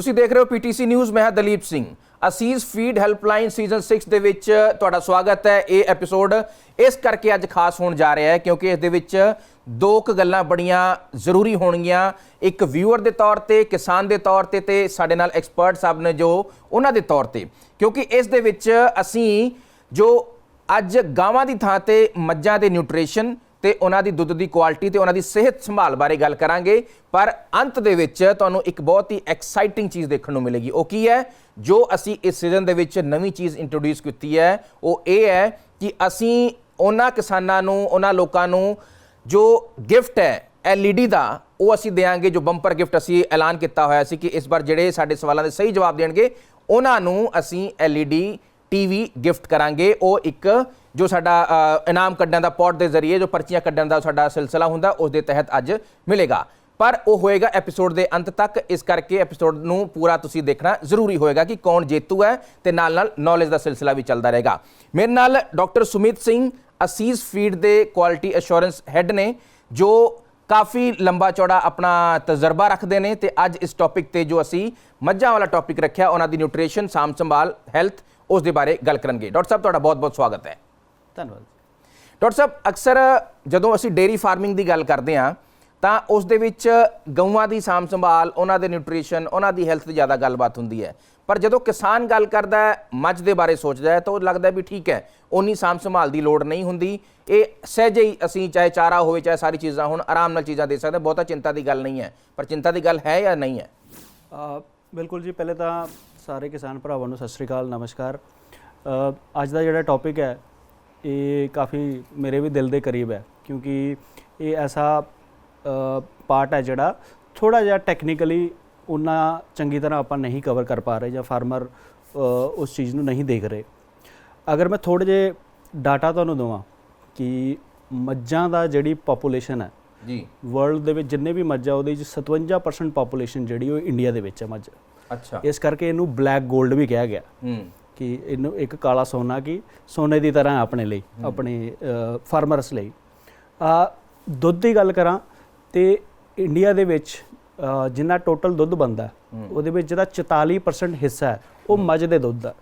ਤੁਸੀਂ ਦੇਖ ਰਹੇ ਹੋ ਪੀਟੀਸੀ ਨਿਊਜ਼, ਮੈਂ ਹਾਂ ਦਲੀਪ ਸਿੰਘ। ਅਸੀਸ ਫੀਡ ਹੈਲਪਲਾਈਨ ਸੀਜ਼ਨ 6 ਦੇ ਵਿੱਚ ਤੁਹਾਡਾ ਸਵਾਗਤ ਹੈ ਇਹ ਐਪੀਸੋਡ। ਇਸ ਕਰਕੇ ਅੱਜ ਖਾਸ ਹੋਣ ਜਾ ਰਿਹਾ ਹੈ, ਕਿਉਂਕਿ ਇਸ ਦੇ ਵਿੱਚ ਦੋ ਕੁ ਗੱਲਾਂ ਬੜੀਆਂ ਜ਼ਰੂਰੀ ਹੋਣਗੀਆਂ। ਇੱਕ ਵਿਊਅਰ ਦੇ ਤੌਰ ਤੇ, ਕਿਸਾਨ ਦੇ ਤੌਰ ਤੇ ਤੇ ਸਾਡੇ ਨਾਲ ਐਕਸਪਰਟ ਸਾਹਿਬ ਨੇ ਜੋ ਉਹਨਾਂ ਦੇ ਤੌਰ ਤੇ। ਕਿਉਂਕਿ ਇਸ ਦੇ ਵਿੱਚ ਅਸੀਂ ਜੋ ਅੱਜ ਗਾਵਾਂ ਦੀ ਥਾਂ ਤੇ ਮੱਝਾਂ ਦੇ ਨਿਊਟ੍ਰੀਸ਼ਨ ਤੇ ਉਹਨਾਂ ਦੀ ਦੁੱਧ ਦੀ ਕੁਆਲਿਟੀ ਤੇ ਉਹਨਾਂ ਦੀ ਸਿਹਤ ਸੰਭਾਲ ਬਾਰੇ ਗੱਲ ਕਰਾਂਗੇ। ਪਰ ਅੰਤ ਦੇ ਵਿੱਚ ਤੁਹਾਨੂੰ ਇੱਕ ਬਹੁਤ ਹੀ ਐਕਸਾਈਟਿੰਗ ਚੀਜ਼ ਦੇਖਣ ਨੂੰ ਮਿਲੇਗੀ। ਉਹ ਕੀ ਹੈ? ਜੋ ਅਸੀਂ ਇਸ ਸੀਜ਼ਨ ਦੇ ਵਿੱਚ ਨਵੀਂ ਚੀਜ਼ ਇੰਟਰੋਡਿਊਸ ਕੀਤੀ ਹੈ, ਉਹ ਇਹ ਹੈ ਕਿ ਅਸੀਂ ਉਹਨਾਂ ਕਿਸਾਨਾਂ ਨੂੰ, ਉਹਨਾਂ ਲੋਕਾਂ ਨੂੰ ਜੋ ਗਿਫਟ ਹੈ, LED ਦਾ, ਉਹ ਅਸੀਂ ਦੇਾਂਗੇ ਜੋ ਬੰਪਰ ਗਿਫਟ ਅਸੀਂ ਐਲਾਨ ਕੀਤਾ ਹੋਇਆ ਸੀ ਕਿ ਇਸ ਵਾਰ ਜਿਹੜੇ ਸਾਡੇ ਸਵਾਲਾਂ ਦੇ ਸਹੀ ਜਵਾਬ ਦੇਣਗੇ, ਉਹਨਾਂ ਨੂੰ ਅਸੀਂ LED ਟੀਵੀ ਗਿਫਟ ਕਰਾਂਗੇ। ਉਹ ਇੱਕ ਜੋ ਸਾਡਾ ਇਨਾਮ ਕੱਢਣ ਦਾ ਪੌਟ ਦੇ ਜ਼ਰੀਏ, ਜੋ ਪਰਚੀਆਂ ਕੱਢਣ ਦਾ ਸਾਡਾ ਸਿਲਸਿਲਾ ਹੁੰਦਾ, ਉਸ ਦੇ ਤਹਿਤ ਅੱਜ ਮਿਲੇਗਾ। ਪਰ ਉਹ ਹੋਏਗਾ ਐਪੀਸੋਡ ਦੇ ਅੰਤ ਤੱਕ, ਇਸ ਕਰਕੇ ਐਪੀਸੋਡ ਨੂੰ ਪੂਰਾ ਤੁਸੀਂ ਦੇਖਣਾ ਜ਼ਰੂਰੀ ਹੋਏਗਾ ਕਿ ਕੌਣ ਜੇਤੂ ਹੈ ਤੇ ਨਾਲ ਨਾਲ ਨੌਲੇਜ ਦਾ ਸਿਲਸਿਲਾ ਵੀ ਚੱਲਦਾ ਰਹੇਗਾ। ਮੇਰੇ ਨਾਲ ਡਾਕਟਰ ਸੁਮਿਤ ਸਿੰਘ, ਅਸੀਸ ਫੀਡ ਦੇ ਕੁਆਲਿਟੀ ਅਸ਼ੋਰੈਂਸ ਹੈੱਡ ਨੇ, ਜੋ ਕਾਫੀ ਲੰਬਾ ਚੌੜਾ ਆਪਣਾ ਤਜਰਬਾ ਰੱਖਦੇ ਨੇ ਤੇ ਅੱਜ ਇਸ ਟੌਪਿਕ ਤੇ ਜੋ ਅਸੀਂ ਮੱਝਾਂ ਵਾਲਾ ਟੌਪਿਕ ਰੱਖਿਆ, ਉਹਨਾਂ ਦੀ ਨਿਊਟ੍ਰੀਸ਼ਨ ਸਾਂਭ ਸੰਭਾਲ ਹੈਲਥ ਉਸ ਦੇ ਬਾਰੇ ਗੱਲ ਕਰਨਗੇ। ਡਾਕਟਰ ਸਾਹਿਬ, ਤੁਹਾਡਾ ਬਹੁਤ-ਬਹੁਤ ਸਵਾਗਤ ਹੈ। ਧੰਨਵਾਦ ਡਾਕਟਰ ਸਾਹਿਬ, ਅਕਸਰ ਜਦੋਂ ਅਸੀਂ ਡੇਰੀ ਫਾਰਮਿੰਗ ਦੀ ਗੱਲ ਕਰਦੇ ਹਾਂ, ਤਾਂ ਉਸ ਦੇ ਵਿੱਚ ਗਊਆਂ ਦੀ ਸਾਂਭ ਸੰਭਾਲ, ਉਹਨਾਂ ਦੇ ਨਿਊਟ੍ਰੀਸ਼ਨ, ਉਹਨਾਂ ਦੀ ਹੈਲਥ ਦੀ ਜ਼ਿਆਦਾ ਗੱਲਬਾਤ ਹੁੰਦੀ ਹੈ। ਪਰ ਜਦੋਂ ਕਿਸਾਨ ਗੱਲ ਕਰਦਾ ਹੈ, ਮੱਝ ਦੇ ਬਾਰੇ ਸੋਚਦਾ ਹੈ, ਤਾਂ ਉਹ ਲੱਗਦਾ ਵੀ ਠੀਕ ਹੈ ਉਨੀ ਸਾਂਭ ਸੰਭਾਲ ਦੀ ਲੋੜ ਨਹੀਂ ਹੁੰਦੀ। ਇਹ ਸਹਿਜੇ ਹੀ ਅਸੀਂ ਚਾਹੇ ਚਾਰਾ ਹੋਵੇ, ਚਾਹੇ ਸਾਰੀ ਚੀਜ਼ਾਂ ਹੁਣ ਆਰਾਮ ਨਾਲ ਚੀਜ਼ਾਂ ਦੇ ਸਕਦੇ ਬਹੁਤਾ ਚਿੰਤਾ ਦੀ ਗੱਲ ਨਹੀਂ ਹੈ। ਪਰ ਚਿੰਤਾ ਦੀ ਗੱਲ ਹੈ ਜਾਂ ਨਹੀਂ ਹੈ? ਬਿਲਕੁਲ ਜੀ, ਪਹਿਲੇ ਤਾਂ ਸਾਰੇ ਕਿਸਾਨ ਭਰਾਵਾਂ ਨੂੰ ਸਤਿ ਸ੍ਰੀ ਅਕਾਲ, ਨਮਸਕਾਰ। ਅੱਜ ਦਾ ਜਿਹੜਾ ਟੌਪਿਕ ਹੈ ਇਹ ਕਾਫੀ ਮੇਰੇ ਵੀ ਦਿਲ ਦੇ ਕਰੀਬ ਹੈ ਕਿਉਂਕਿ ਇਹ ਐਸਾ ਪਾਰਟ ਹੈ ਜਿਹੜਾ ਥੋੜਾ ਜਿਹਾ ਟੈਕਨੀਕਲੀ ਉਨਾ ਚੰਗੀ ਤਰ੍ਹਾਂ ਆਪਾਂ ਨਹੀਂ ਕਵਰ ਕਰ ਪਾ ਰਹੇ ਜਾਂ ਫਾਰਮਰ ਉਸ ਚੀਜ਼ ਨੂੰ ਨਹੀਂ ਦੇਖ ਰਹੇ। ਅਗਰ ਮੈਂ ਥੋੜੇ ਜੇ ਡਾਟਾ ਤੁਹਾਨੂੰ ਦਵਾਂ ਕਿ ਮੱਝਾਂ ਦਾ ਜਿਹੜੀ ਪੋਪੂਲੇਸ਼ਨ ਹੈ ਜੀ। ਵਰਲਡ ਦੇ ਵਿੱਚ ਜਿੰਨੇ ਵੀ ਮੱਝ ਉਹਦੇ ਵਿੱਚ 57% ਪੋਪੂਲੇਸ਼ਨ ਜਿਹੜੀ ਉਹ ਇੰਡੀਆ ਦੇ ਵਿੱਚ ਹੈ ਮੱਝ। ਅੱਛਾ। ਇਸ ਕਰਕੇ ਇਹਨੂੰ ਬਲੈਕ 골ਡ ਵੀ ਕਿਹਾ ਗਿਆ। ਹੂੰ। ਕਿ ਇਹਨੂੰ ਇੱਕ ਕਾਲਾ ਸੋਨਾ ਕੀ ਸੋਨੇ ਦੀ ਤਰ੍ਹਾਂ ਆਪਣੇ ਲਈ ਆਪਣੇ ਫਾਰਮਰਸ ਲਈ। ਆ ਦੁੱਧ ਦੀ ਗੱਲ ਕਰਾਂ ਤੇ ਇੰਡੀਆ ਦੇ ਵਿੱਚ ਜਿੰਨਾ ਟੋਟਲ ਦੁੱਧ ਬੰਦਾ ਉਹਦੇ ਵਿੱਚ ਜਿਹੜਾ 44% ਹਿੱਸਾ ਹੈ ਉਹ ਮੱਝ ਦੇ ਦੁੱਧ ਦਾ।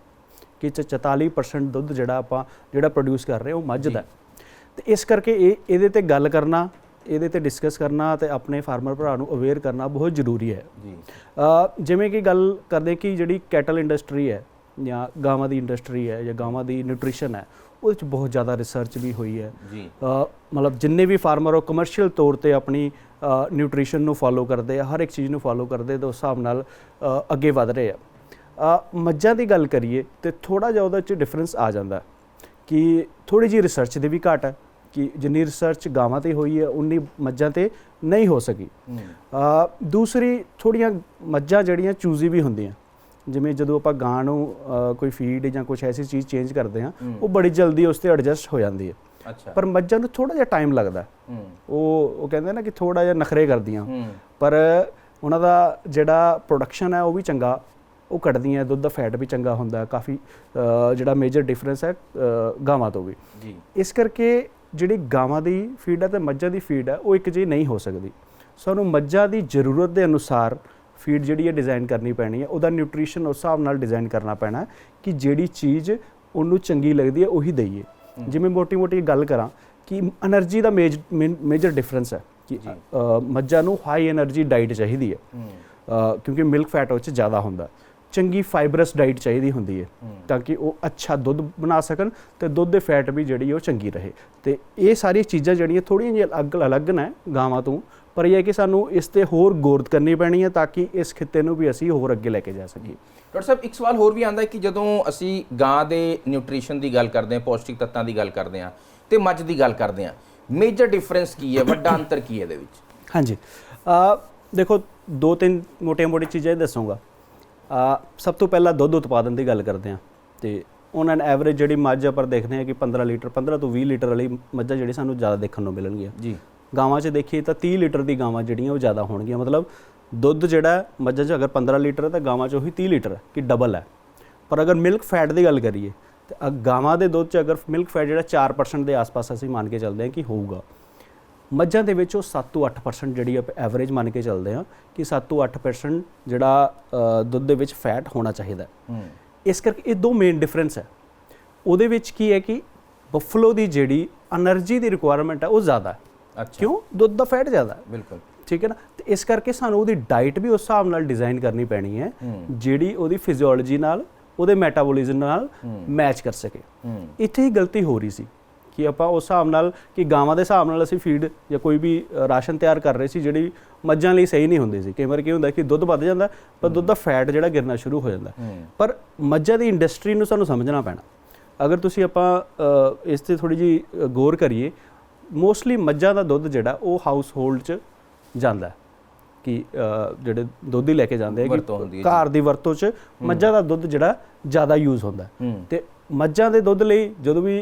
ਕਿ ਚ 44% ਦੁੱਧ ਜਿਹੜਾ ਆਪਾਂ ਜਿਹੜਾ ਪ੍ਰੋਡਿਊਸ ਕਰ ਰਹੇ ਉਹ ਮੱਝ ਦਾ। ਤੇ ਇਸ ਕਰਕੇ ਇਹ ਇਹਦੇ ਤੇ ਗੱਲ ਕਰਨਾ ਇਹਦੇ ਤੇ ਡਿਸਕਸ ਕਰਨਾ ਤੇ ਆਪਣੇ ਫਾਰਮਰ ਭਰਾ ਨੂੰ ਅਵੇਅਰ ਕਰਨਾ ਬਹੁਤ ਜ਼ਰੂਰੀ ਹੈ। ਜੀ। ਜਿਵੇਂ ਕਿ ਗੱਲ ਕਰਦੇ ਕਿ ਜਿਹੜੀ ਕੈਟਲ ਇੰਡਸਟਰੀ ਹੈ ਜਾਂ ਗਾਵਾਂ ਦੀ ਇੰਡਸਟਰੀ ਹੈ ਜਾਂ ਗਾਵਾਂ ਦੀ ਨਿਊਟ੍ਰੀਸ਼ਨ ਹੈ ਉਹਦੇ ਵਿੱਚ ਬਹੁਤ ਜ਼ਿਆਦਾ ਰਿਸਰਚ ਵੀ ਹੋਈ ਹੈ। ਜੀ। ਮਤਲਬ ਜਿੰਨੇ ਵੀ ਫਾਰਮਰ ਉਹ ਕਮਰਸ਼ੀਅਲ ਤੌਰ ਤੇ ਆਪਣੀ ਨਿਊਟ੍ਰੀਸ਼ਨ ਨੂੰ ਫਾਲੋ ਕਰਦੇ ਆ ਹਰ ਇੱਕ ਚੀਜ਼ ਨੂੰ ਫਾਲੋ ਕਰਦੇ ਤੇ ਉਸ ਹਿਸਾਬ ਨਾਲ ਅੱਗੇ ਵਧ ਰਹੇ ਆ। ਮੱਝਾਂ ਦੀ ਗੱਲ ਕਰੀਏ ਤੇ ਥੋੜਾ ਜਿਹਾ ਉਹਦੇ ਚ ਡਿਫਰੈਂਸ ਆ ਜਾਂਦਾ ਕਿ ਥੋੜੀ ਜੀ ਰਿਸਰਚ ਦੀ ਵੀ ਘਾਟ ਹੈ ਕਿ ਜਿੰਨੀ ਰਿਸਰਚ ਗਾਵਾਂ ਤੇ ਹੋਈ ਹੈ ਉਨੀ ਮੱਝਾਂ ਤੇ ਨਹੀਂ ਹੋ ਸਕੀ। ਦੂਸਰੀ ਥੋੜੀਆਂ ਮੱਝਾਂ ਜਿਹੜੀਆਂ ਚੂਜ਼ੀ ਵੀ ਹੁੰਦੀਆਂ ਜਿਵੇਂ ਜਦੋਂ ਆਪਾਂ ਗਾਂ ਨੂੰ ਕੋਈ ਫੀਡ ਜਾਂ ਕੁਝ ਐਸੀ ਚੀਜ਼ ਚੇਂਜ ਕਰਦੇ ਹਾਂ ਹੂੰ। ਉਹ ਬੜੀ ਜਲਦੀ ਉਸ ਤੇ ਐਡਜਸਟ ਹੋ ਜਾਂਦੀ ਹੈ। ਅੱਛਾ। ਪਰ ਮੱਝਾਂ ਨੂੰ ਥੋੜਾ ਜਿਹਾ ਟਾਈਮ ਲੱਗਦਾ। ਉਹ ਉਹ ਕਹਿੰਦੇ ਨਾ ਕਿ ਥੋੜਾ ਜਿਹਾ ਨਖਰੇ ਕਰਦੀਆਂ। ਪਰ ਉਹਨਾਂ ਦਾ ਜਿਹੜਾ ਪ੍ਰੋਡਕਸ਼ਨ ਹੈ ਉਹ ਵੀ ਚੰਗਾ ਉਹ ਕੱਢਦੀਆਂ ਦੁੱਧ ਦਾ ਫੈਟ ਵੀ ਚੰਗਾ ਹੁੰਦਾ ਕਾਫੀ ਜਿਹੜਾ ਮੇਜਰ ਡਿਫਰੈਂਸ ਹੈ ਗਾਵਾਂ ਤੋਂ ਵੀ। ਜੀ। ਇਸ ਕਰਕੇ ਜਿਹੜੀ ਗਾਵਾਂ ਦੀ ਫੀਡ ਹੈ ਤੇ ਮੱਝਾਂ ਦੀ ਫੀਡ ਹੈ ਉਹ ਇੱਕ ਜਿਹੀ ਨਹੀਂ ਹੋ ਸਕਦੀ। ਸਾਨੂੰ ਮੱਝਾਂ ਦੀ ਜ਼ਰੂਰਤ ਦੇ ਅਨੁਸਾਰ ਫੀਡ ਜਿਹੜੀ ਹੈ ਡਿਜ਼ਾਈਨ ਕਰਨੀ ਪੈਣੀ ਹੈ ਉਹਦਾ ਨਿਊਟ੍ਰੀਸ਼ਨ ਉਸ ਹਿਸਾਬ ਨਾਲ ਡਿਜ਼ਾਈਨ ਕਰਨਾ ਪੈਣਾ ਕਿ ਜਿਹੜੀ ਚੀਜ਼ ਉਹਨੂੰ ਚੰਗੀ ਲੱਗਦੀ ਹੈ ਉਹੀ ਦਈਏ। ਜਿਵੇਂ ਮੋਟੀ-ਮੋਟੀ ਗੱਲ ਕਰਾਂ ਕਿ એનર્ਜੀ ਦਾ ਮੇਜਰ ਡਿਫਰੈਂਸ ਹੈ ਕਿ ਮੱਝਾਂ ਨੂੰ ਹਾਈ એનર્ਜੀ ਡਾਈਟ ਚਾਹੀਦੀ ਹੈ। ਕਿਉਂਕਿ ਮਿਲਕ ਫੈਟ ਉਹ ਚ ਜ਼ਿਆਦਾ ਹੁੰਦਾ। ਹੈ ਚੰਗੀ ਫਾਈਬਰਸ ਡਾਈਟ ਚਾਹੀਦੀ ਹੁੰਦੀ ਹੈ। ਤਾਂ ਕਿ ਉਹ ਅੱਛਾ ਦੁੱਧ ਬਣਾ ਸਕਣ ਤੇ ਦੁੱਧ ਦੇ ਫੈਟ ਵੀ ਜਿਹੜੀ ਉਹ ਚੰਗੀ ਰਹੇ। ਤੇ ਇਹ ਸਾਰੀਆਂ ਚੀਜ਼ਾਂ ਜਿਹੜੀਆਂ ਥੋੜੀਆਂ ਜਿਹੀਆਂ ਅਲੱਗ ਅਲੱਗ ਨੇ ਗਾਵਾਂ ਤੋਂ ਪਰ ਇਹ ਹੈ ਕਿ ਸਾਨੂੰ ਇਸ ਤੇ ਹੋਰ ਗੌਰ ਕਰਨੀ ਪੈਣੀ ਹੈ ਤਾਂ ਕਿ ਇਸ ਖਿੱਤੇ ਨੂੰ ਵੀ ਅਸੀਂ ਹੋਰ ਅੱਗੇ ਲੈ ਕੇ ਜਾ ਸਕੀਏ। ਡਾਕਟਰ ਸਾਹਿਬ ਇੱਕ ਸਵਾਲ ਹੋਰ ਵੀ ਆਂਦਾ ਹੈ ਕਿ ਜਦੋਂ ਅਸੀਂ ਗਾਂ ਦੇ ਨਿਊਟ੍ਰੀਸ਼ਨ ਦੀ ਗੱਲ ਕਰਦੇ ਹਾਂ ਪੌਸ਼ਟਿਕ ਤੱਤਾਂ ਦੀ ਗੱਲ ਕਰਦੇ ਹਾਂ ਤੇ ਮੱਝ ਦੀ ਗੱਲ ਕਰਦੇ ਹਾਂ ਮੇਜਰ ਡਿਫਰੈਂਸ ਕੀ ਹੈ ਵੱਡਾ ਅੰਤਰ ਕੀ ਹੈ ਇਹਦੇ ਵਿੱਚ? ਹਾਂਜੀ। ਅ, ਦੇਖੋ ਦੋ ਤਿੰਨ ਮੋਟੀਆਂ-ਮੋਟੀਆਂ ਚੀਜ਼ਾਂ ਇਹ ਦੱਸੂਗਾ। ਸਭ ਤੋਂ ਪਹਿਲਾਂ ਦੁੱਧ ਉਤਪਾਦਨ ਦੀ ਗੱਲ ਕਰਦੇ ਹਾਂ। ਤੇ ਉਹਨਾਂ ਐਨ ਐਵਰੇਜ ਜਿਹੜੀ ਮੱਝ ਆਪਾਂ ਦੇਖਦੇ ਹਾਂ ਕਿ 15 ਲੀਟਰ 15 ਤੋਂ 20 ਲੀਟਰ ਵਾਲੀ ਮੱਝਾਂ ਜਿਹੜੀ ਸਾਨੂੰ ਜ਼ਿਆਦਾ ਦੇਖਣ ਨੂੰ ਮਿਲਣਗੀਆਂ। ਜੀ। ਗਾਵਾਂ 'ਚ ਦੇਖੀਏ ਤਾਂ 30 ਲੀਟਰ ਦੀ ਗਾਵਾਂ ਜਿਹੜੀਆਂ ਉਹ ਜ਼ਿਆਦਾ ਹੋਣਗੀਆਂ। ਮਤਲਬ ਦੁੱਧ ਜਿਹੜਾ ਮੱਝਾਂ 'ਚ ਅਗਰ 15 ਲੀਟਰ ਹੈ ਤਾਂ ਗਾਵਾਂ 'ਚ ਉਹੀ 30 ਲੀਟਰ ਹੈ ਕਿ ਡਬਲ ਹੈ। ਪਰ ਅਗਰ ਮਿਲਕ ਫੈਟ ਦੀ ਗੱਲ ਕਰੀਏ ਤਾਂ ਗਾਵਾਂ ਦੇ ਦੁੱਧ 'ਚ ਅਗਰ ਮਿਲਕ ਫੈਟ ਜਿਹੜਾ 4% ਦੇ ਆਸ-ਪਾਸ ਅਸੀਂ ਮੰਨ ਕੇ ਚੱਲਦੇ ਹਾਂ ਕਿ ਹੋਊਗਾ। ਮੱਝਾਂ ਦੇ ਵਿੱਚ ਉਹ 7 ਤੋਂ 8% ਜਿਹੜੀ ਆਪ ਐਵਰੇਜ ਮੰਨ ਕੇ ਚੱਲਦੇ ਆ ਕਿ 7 ਤੋਂ 8% ਜਿਹੜਾ ਦੁੱਧ ਦੇ ਵਿੱਚ ਫੈਟ ਹੋਣਾ ਚਾਹੀਦਾ ਇਸ ਕਰਕੇ ਇਹ ਦੋ ਮੇਨ ਡਿਫਰੈਂਸ ਹੈ। ਉਹਦੇ ਵਿੱਚ ਕੀ ਹੈ ਕਿ ਬਫਲੋ ਦੀ ਜਿਹੜੀ એનર્ਜੀ ਦੀ ਰਿਕੁਆਇਰਮੈਂਟ ਹੈ ਉਹ ਜ਼ਿਆਦਾ ਹੈ। ਕਿਉਂ? ਦੁੱਧ ਦਾ ਫੈਟ ਜ਼ਿਆਦਾ ਹੈ। ਬਿਲਕੁਲ। ਠੀਕ ਹੈ ਨਾ? ਤੇ ਇਸ ਕਰਕੇ ਸਾਨੂੰ ਉਹਦੀ ਡਾਈਟ ਵੀ ਉਸ ਹਿਸਾਬ ਨਾਲ ਡਿਜ਼ਾਈਨ ਕਰਨੀ ਪੈਣੀ ਹੈ ਜਿਹੜੀ ਉਹਦੀ ਫਿਜ਼ੀਓਲੋਜੀ ਨਾਲ ਉਹਦੇ ਮੈਟਾਬੋਲਿਜ਼ਮ ਨਾਲ ਮੈਚ ਕਰ ਸਕੇ। ਇੱਥੇ ਹੀ ਗਲਤੀ ਹੋ ਰਹੀ ਸੀ। ਕਿ ਆਪਾਂ ਉਸ ਹਿਸਾਬ ਨਾਲ ਕਿ ਗਾਵਾਂ ਦੇ ਹਿਸਾਬ ਨਾਲ ਅਸੀਂ ਫੀਡ ਜਾਂ ਕੋਈ ਵੀ ਰਾਸ਼ਨ ਤਿਆਰ ਕਰ ਰਹੇ ਸੀ ਜਿਹੜੀ ਮੱਝਾਂ ਲਈ ਸਹੀ ਨਹੀਂ ਹੁੰਦੀ ਸੀ। ਕਈ ਵਾਰ ਕੀ ਹੁੰਦਾ ਕਿ ਦੁੱਧ ਵੱਧ ਜਾਂਦਾ ਪਰ ਦੁੱਧ ਦਾ ਫੈਟ ਜਿਹੜਾ ਗਿਰਨਾ ਸ਼ੁਰੂ ਹੋ ਜਾਂਦਾ। ਪਰ ਮੱਝਾਂ ਦੀ ਇੰਡਸਟਰੀ ਨੂੰ ਸਾਨੂੰ ਸਮਝਣਾ ਪੈਣਾ। ਅਗਰ ਤੁਸੀਂ ਆਪਾਂ ਇਸ ਤੇ ਥੋੜੀ ਜੀ ਗੌਰ ਕਰੀਏ ਮੋਸਟਲੀ ਮੱਝਾਂ ਦਾ ਦੁੱਧ ਜਿਹੜਾ ਉਹ ਹਾਊਸ ਹੋਲਡ 'ਚ ਜਾਂਦਾ ਕਿ ਜਿਹੜੇ ਦੁੱਧ ਹੀ ਲੈ ਕੇ ਜਾਂਦੇ ਆ ਕਿ ਘਰ ਦੀ ਵਰਤੋਂ 'ਚ ਮੱਝਾਂ ਦਾ ਦੁੱਧ ਜਿਹੜਾ ਜ਼ਿਆਦਾ ਯੂਜ਼ ਹੁੰਦਾ ਤੇ ਮੱਝਾਂ ਦੇ ਦੁੱਧ ਲਈ ਜਦੋਂ ਵੀ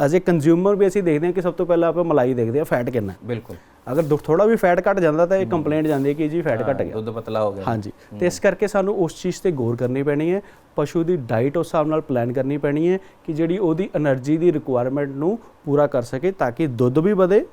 ਐਜ਼ ਅ ਕੰਜ਼ਿਊਮਰ ਵੀ ਅਸੀਂ ਦੇਖਦੇ ਹਾਂ ਕਿ ਸਭ ਤੋਂ ਪਹਿਲਾਂ ਆਪਾਂ ਮਲਾਈ ਦੇਖਦੇ ਹਾਂ ਫੈਟ ਕਿੰਨਾ ਬਿਲਕੁਲ। ਅਗਰ ਦੁੱਧ ਥੋੜਾ ਵੀ ਫੈਟ ਘਟ ਜਾਂਦਾ ਤਾਂ ਇਹ ਕੰਪਲੇਂਟ ਜਾਂਦੀ ਹੈ ਕਿ ਜੀ ਫੈਟ ਘਟ ਗਿਆ। ਦੁੱਧ ਪਤਲਾ ਹੋ ਗਿਆ। ਹਾਂਜੀ। ਤੇ ਇਸ ਕਰਕੇ ਸਾਨੂੰ ਉਸ ਚੀਜ਼ ਤੇ ਗੌਰ ਕਰਨੀ ਪੈਣੀ ਹੈ। ਪਸ਼ੂ ਦੀ ਡਾਈਟ ਉਸ ਹਿਸਾਬ ਨਾਲ ਪਲਾਨ ਕਰਨੀ ਪੈਣੀ ਹੈ ਕਿ ਜਿਹੜੀ ਉਹਦੀ એનર્ਜੀ ਦੀ ਰਿਕੁਆਇਰਮੈਂਟ ਨੂੰ ਪੂਰਾ ਕਰ ਸਕੇ ਤਾਂ ਕਿ ਦੁੱਧ ਵੀ ਵਧੇ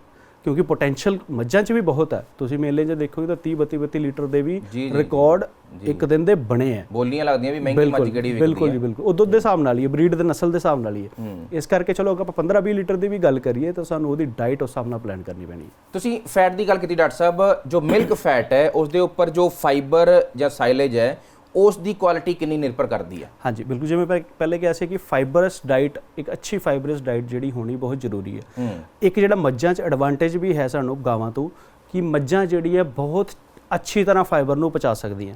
ਕਿਉਂਕਿ ਪੋਟੈਂਸ਼ੀਅਲ ਮੱਝਾਂ 'ਚ ਵੀ ਬਹੁਤ ਹੈ। ਤੁਸੀਂ ਮੇਲੇ 'ਚ ਦੇਖੋਗੇ ਤਾਂ 30 32 32 ਲੀਟਰ ਦੇ ਵੀ ਰਿਕਾਰਡ ਇੱਕ ਦਿਨ ਦੇ ਬਣੇ ਹੈ। ਬੋਲੀਆਂ ਲੱਗਦੀਆਂ ਵੀ ਮਹਿੰਗੀ ਮੱਝ ਕਿਹੜੀ ਵਿਕਦੀ ਬਿਲਕੁਲ ਜੀ ਬਿਲਕੁਲ। ਉਹ ਦੁੱਧ ਦੇ ਹਿਸਾਬ ਨਾਲ ਹੀ ਹੈ ਬਰੀਡ ਦੇ ਨਸਲ ਦੇ ਹਿਸਾਬ ਨਾਲ ਹੀ ਹੈ। ਇਸ ਕਰਕੇ ਚਲੋ ਅਗਰ ਆਪਾਂ 15 20 ਲੀਟਰ ਦੀ ਵੀ ਗੱਲ ਕਰੀਏ ਤਾਂ ਸਾਨੂੰ ਉਹਦੀ ਡਾਈਟ ਉਸ ਹਿਸਾਬ ਨਾਲ ਪਲਾਨ ਕਰਨੀ ਪੈਣੀ ਤੁਸੀਂ ਫੈਟ ਦੀ ਗੱਲ ਕੀਤੀ ਡਾਕਟਰ ਸਾਹਿਬ ਜੋ ਮਿਲਕ ਫੈਟ ਹੈ ਉਸ ਦੇ ਉੱਪਰ ਜੋ ਫਾਈਬਰ ਜਾਂ ਸਾਈਲੇਜ ਹੈ ਉਸ ਦੀ ਕੁਆਲਿਟੀ ਕਿੰਨੀ ਨਿਰਭਰ ਕਰਦੀ ਹੈ ਹਾਂਜੀ ਬਿਲਕੁਲ। ਜਿਵੇਂ ਪਹਿ- ਪਹਿਲੇ ਕਿਹਾ ਸੀ ਕਿ ਫਾਈਬਰਸ ਡਾਈਟ ਇੱਕ ਅੱਛੀ ਫਾਈਬਰਸ ਡਾਈਟ ਜਿਹੜੀ ਹੋਣੀ ਬਹੁਤ ਜ਼ਰੂਰੀ ਹੈ। ਇੱਕ ਜਿਹੜਾ ਮੱਝਾਂ 'ਚ ਐਡਵਾਂਟੇਜ ਵੀ ਹੈ ਸਾਨੂੰ ਗਾਵਾਂ ਤੋਂ ਕਿ ਮੱਝਾਂ ਜਿਹੜੀ ਹੈ ਬਹੁਤ ਅੱਛੀ ਤਰ੍ਹਾਂ ਫਾਈਬਰ ਨੂੰ ਪਚਾ ਸਕਦੀਆਂ।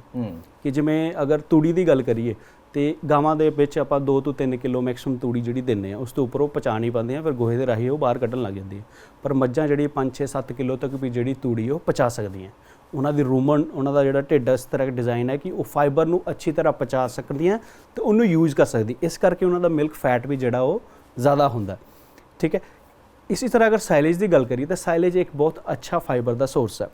ਕਿ ਜਿਵੇਂ ਅਗਰ ਤੂੜੀ ਦੀ ਗੱਲ ਕਰੀਏ ਤੇ ਗਾਵਾਂ ਦੇ ਵਿੱਚ ਆਪਾਂ 2 ਤੋਂ 3 ਕਿਲੋ ਮੈਕਸਿਮਮ ਤੂੜੀ ਜਿਹੜੀ ਦਿੰਨੇ ਆ ਉਸ ਤੋਂ ਉੱਪਰ ਉਹ ਪਚਾ ਨਹੀਂ ਪਾਉਂਦੇ ਆ ਫਿਰ ਗੋਹੇ ਦੇ ਰਾਹੀਂ ਉਹ ਬਾਹਰ ਕੱਢਣ ਲੱਗ ਜਾਂਦੀ ਹੈ ਪਰ ਮੱਝਾਂ ਜਿਹੜੀ 5 6 7 ਕਿਲੋ ਤੱਕ ਵੀ ਜਿਹੜੀ ਤੂੜੀ ਉਹ ਪਚਾ ਸਕਦੀਆਂ। ਉਹਨਾਂ ਦੀ ਰੂਮਨ ਉਹਨਾਂ ਦਾ ਜਿਹੜਾ ਢਿੱਡ ਇਸ ਤਰ੍ਹਾਂ ਡਿਜ਼ਾਈਨ ਹੈ ਕਿ ਉਹ ਫਾਈਬਰ ਨੂੰ ਅੱਛੀ ਤਰ੍ਹਾਂ ਪਚਾ ਸਕਦੀਆਂ ਤੇ ਉਹਨੂੰ ਯੂਜ਼ ਕਰ ਸਕਦੀ। ਇਸ ਕਰਕੇ ਉਹਨਾਂ ਦਾ ਮਿਲਕ ਫੈਟ ਵੀ ਜਿਹੜਾ ਉਹ ਜ਼ਿਆਦਾ ਹੁੰਦਾ। ਠੀਕ ਹੈ? ਇਸੇ ਤਰ੍ਹਾਂ ਅਗਰ ਸਾਈਲੇਜ ਦੀ ਗੱਲ ਕਰੀਏ ਤਾਂ ਸਾਈਲੇਜ ਇੱਕ ਬਹੁਤ ਅੱਛਾ ਫਾਈਬਰ ਦਾ ਸੋਰਸ ਹੈ।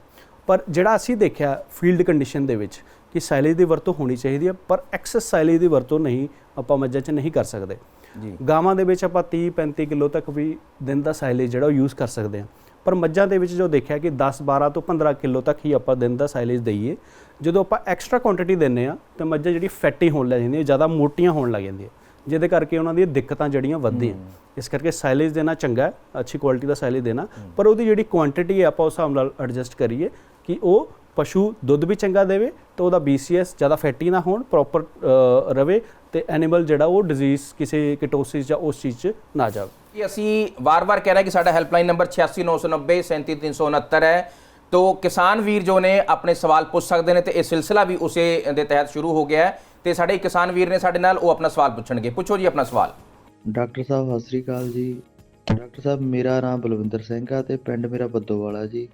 ਪਰ ਜਿਹੜਾ ਅਸੀਂ ਦੇਖਿਆ ਫੀਲਡ ਕੰਡੀਸ਼ਨ ਦੇ ਵਿੱਚ ਕਿ ਸਾਈਲੇਜ ਦੀ ਵਰਤੋਂ ਹੋਣੀ ਚਾਹੀਦੀ ਹੈ ਪਰ ਐਕਸੈਸ ਸਾਈਲੇਜ ਦੀ ਵਰਤੋਂ ਨਹੀਂ ਆਪਾਂ ਮੱਝਾਂ 'ਚ ਨਹੀਂ ਕਰ ਸਕਦੇ। ਜੀ। ਗਾਵਾਂ ਦੇ ਵਿੱਚ ਆਪਾਂ 30 35 ਕਿਲੋ ਤੱਕ ਵੀ ਦਿਨ ਦਾ ਸਾਈਲੇਜ ਜਿਹੜਾ ਉਹ ਯੂਜ਼ ਕਰ ਸਕਦੇ ਹਾਂ। ਪਰ ਮੱਝਾਂ ਦੇ ਵਿੱਚ ਜੋ ਦੇਖਿਆ ਕਿ 10 12 ਤੋਂ 15 ਕਿਲੋ ਤੱਕ ਹੀ ਆਪਾਂ ਦਿਨ ਦਾ ਸਾਈਲੇਜ ਦਈਏ ਜਦੋਂ ਆਪਾਂ ਐਕਸਟਰਾ ਕੁਆਂਟੀਟੀ ਦਿੰਨੇ ਆ ਤਾਂ ਮੱਝਾਂ ਜਿਹੜੀ ਫੈਟੀ ਹੋਣ ਲੱਗ ਜਾਂਦੀਆਂ ਜ਼ਿਆਦਾ ਮੋਟੀਆਂ ਹੋਣ ਲੱਗ ਜਾਂਦੀਆਂ। ਜਿਹਦੇ ਕਰਕੇ ਉਹਨਾਂ ਦੀਆਂ ਦਿੱਕਤਾਂ ਜਿਹੜੀਆਂ ਵੱਧਦੀਆਂ। ਇਸ ਕਰਕੇ ਸਾਈਲੇਜ ਦੇਣਾ ਚੰਗਾ ਹੈ ਅੱਛੀ ਕੁਆਲਿਟੀ ਦਾ ਸਾਈਲੇਜ ਦੇਣਾ। ਪਰ ਉਹਦੀ ਜਿਹੜੀ ਕੁਆਂਟੀਟੀ ਹੈ ਆਪਾਂ ਉਸ ਹਿਸਾਬ ਨਾਲ ਐਡਜਸਟ ਕਰੀਏ ਕਿ ਉਹ ਪਸ਼ੂ ਦੁੱਧ ਵੀ ਚੰਗਾ ਦੇਵੇ ਤੇ ਉਹਦਾ BCS ਜ਼ਿਆਦਾ ਫੈਟੀ ਨਾ ਹੋਣ ਪ੍ਰੋਪਰ ਰਵੇ ਤੇ ਐਨੀਮਲ ਜਿਹੜਾ ਉਹ ਡਿਜ਼ੀਜ਼ ਕਿਸੇ ਕਿਟੋਸਿਸ ਜਾਂ ਉਸ ਚੀਜ਼ 'ਚ ਨਾ ਜਾਵੇ। ਕਿ ਅਸੀਂ ਵਾਰ-ਵਾਰ ਕਹਿ ਰਹੇ ਕਿ ਸਾਡਾ ਹੈਲਪਲਾਈਨ ਨੰਬਰ 869990 37369 ਹੈ। ਤੋ ਕਿਸਾਨ ਵੀਰ ਜੋ ਨੇ ਆਪਣੇ ਸਵਾਲ ਪੁੱਛ ਸਕਦੇ ਨੇ ਤੇ ਇਹ ਸਿਲਸਿਲਾ ਵੀ ਉਸੇ ਦੇ ਤਹਿਤ ਸ਼ੁਰੂ ਹੋ ਗਿਆ ਹੈ ਤੇ ਸਾਡੇ ਕਿਸਾਨ ਵੀਰ ਨੇ ਸਾਡੇ ਨਾਲ ਉਹ ਆਪਣਾ ਸਵਾਲ ਪੁੱਛਣਗੇ। ਪੁੱਛੋ ਜੀ ਆਪਣਾ ਸਵਾਲ। ਡਾਕਟਰ ਸਾਹਿਬ, ਸਤਿ ਸ੍ਰੀ ਅਕਾਲ ਜੀ। ਡਾਕਟਰ ਸਾਹਿਬ, ਮੇਰਾ ਨਾਮ ਬਲਵਿੰਦਰ ਸਿੰਘ ਆ ਤੇ ਪਿੰਡ ਮੇਰਾ ਬੱਦੋਵਾਲਾ ਜੀ।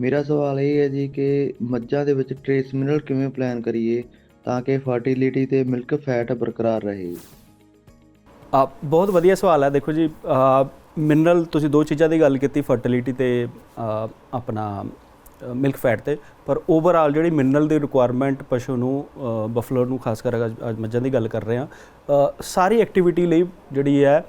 ਮੇਰਾ ਸਵਾਲ ਇਹ ਹੈ ਜੀ ਕਿ ਮੱਝਾਂ ਦੇ ਵਿੱਚ ਟ੍ਰੇਸ ਮਿਨਰਲ ਕਿਵੇਂ ਪਲਾਨ ਕਰੀਏ ਤਾਂ ਕਿ ਫਰਟੀਲਿਟੀ ਤੇ ਮਿਲਕ ਫੈਟ ਬਰਕਰਾਰ ਰਹੇ? ਬਹੁਤ ਵਧੀਆ ਸਵਾਲ ਹੈ। ਦੇਖੋ ਜੀ ਮਿਨਰਲ ਤੁਸੀਂ ਦੋ ਚੀਜ਼ਾਂ ਦੀ ਗੱਲ ਕੀਤੀ ਫਰਟੀਲਿਟੀ ਤੇ ਆਪਣਾ ਮਿਲਕ ਫੈਟ ਤੇ। ਪਰ ਓਵਰਆਲ ਜਿਹੜੀ ਮਿਨਰਲ ਦੀ ਰਿਕੁਆਇਰਮੈਂਟ ਪਸ਼ੂ ਨੂੰ ਬਫਲਰ ਨੂੰ, ਖਾਸ ਕਰ ਅੱਜ ਮੱਝਾਂ ਦੀ ਗੱਲ ਕਰ ਰਹੇ ਹਾਂ ਸਾਰੀ ਐਕਟੀਵਿਟੀ ਲਈ ਜਿਹੜੀ ਹੈ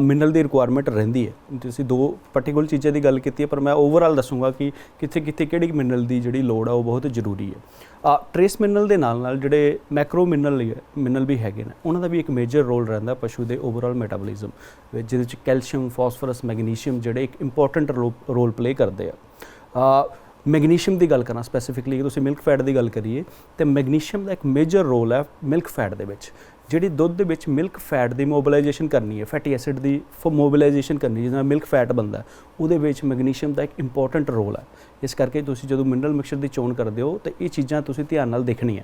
ਮਿਨਰਲ ਦੀ ਰਿਕੁਆਇਰਮੈਂਟ ਰਹਿੰਦੀ ਹੈ। ਤੁਸੀਂ ਦੋ ਪਾਰਟਿਕੂਲਰ ਚੀਜ਼ਾਂ ਦੀ ਗੱਲ ਕੀਤੀ ਹੈ, ਪਰ ਮੈਂ ਓਵਰਆਲ ਦੱਸੂਗਾ ਕਿ ਕਿੱਥੇ ਕਿੱਥੇ ਕਿਹੜੀ ਮਿਨਰਲ ਦੀ ਜਿਹੜੀ ਲੋੜ ਆ, ਉਹ ਬਹੁਤ ਜ਼ਰੂਰੀ ਹੈ। ਆ ਟ੍ਰੇਸ ਮਿਨਰਲ ਦੇ ਨਾਲ ਨਾਲ ਜਿਹੜੇ ਮੈਕਰੋ ਮਿਨਰਲ ਮਿਨਰਲ ਵੀ ਹੈਗੇ ਨੇ, ਉਹਨਾਂ ਦਾ ਵੀ ਇੱਕ ਮੇਜਰ ਰੋਲ ਰਹਿੰਦਾ ਪਸ਼ੂ ਦੇ ਓਵਰਆਲ ਮੈਟਾਬੋਲਿਜ਼ਮ ਜਿਹਦੇ ਵਿੱਚ ਕੈਲਸ਼ੀਅਮ ਫਾਸਫੋਰਸ ਮੈਗਨੀਸ਼ੀਅਮ ਜਿਹੜੇ ਇੱਕ ਇੰਪੋਰਟੈਂਟ ਰੋਲ ਪਲੇ ਕਰਦੇ ਆ। ਮੈਗਨੀਸ਼ੀਅਮ ਦੀ ਗੱਲ ਕਰਾਂ ਸਪੈਸੀਫਿਕਲੀ ਤੁਸੀਂ ਮਿਲਕ ਫੈਟ ਦੀ ਗੱਲ ਕਰੀਏ, ਤੇ ਮੈਗਨੀਸ਼ੀਅਮ ਦਾ ਇੱਕ ਮੇਜਰ ਰੋਲ ਹੈ ਮਿਲਕ ਫੈਟ ਦੇ ਵਿੱਚ। ਜਿਹੜੀ ਦੁੱਧ ਦੇ ਵਿੱਚ ਮਿਲਕ ਫੈਟ ਦੀ ਮੋਬਿਲਾਈਜੇਸ਼ਨ ਕਰਨੀ ਹੈ ਫੈਟੀ ਐਸਿਡ ਦੀ ਫੋ ਮੋਬਿਲਾਈਜੇਸ਼ਨ ਕਰਨੀ ਜਿਹਦੇ ਨਾਲ ਮਿਲਕ ਫੈਟ ਬਣਦਾ ਉਹਦੇ ਵਿੱਚ ਮੈਗਨੀਸ਼ੀਅਮ ਦਾ ਇੱਕ ਇੰਪੋਰਟੈਂਟ ਰੋਲ ਹੈ। ਇਸ ਕਰਕੇ ਤੁਸੀਂ ਜਦੋਂ ਮਿਨਰਲ ਮਿਕਸਚਰ ਦੀ ਚੋਣ ਕਰਦੇ ਹੋ, ਤਾਂ ਇਹ ਚੀਜ਼ਾਂ ਤੁਸੀਂ ਧਿਆਨ ਨਾਲ ਦੇਖਣੀਆਂ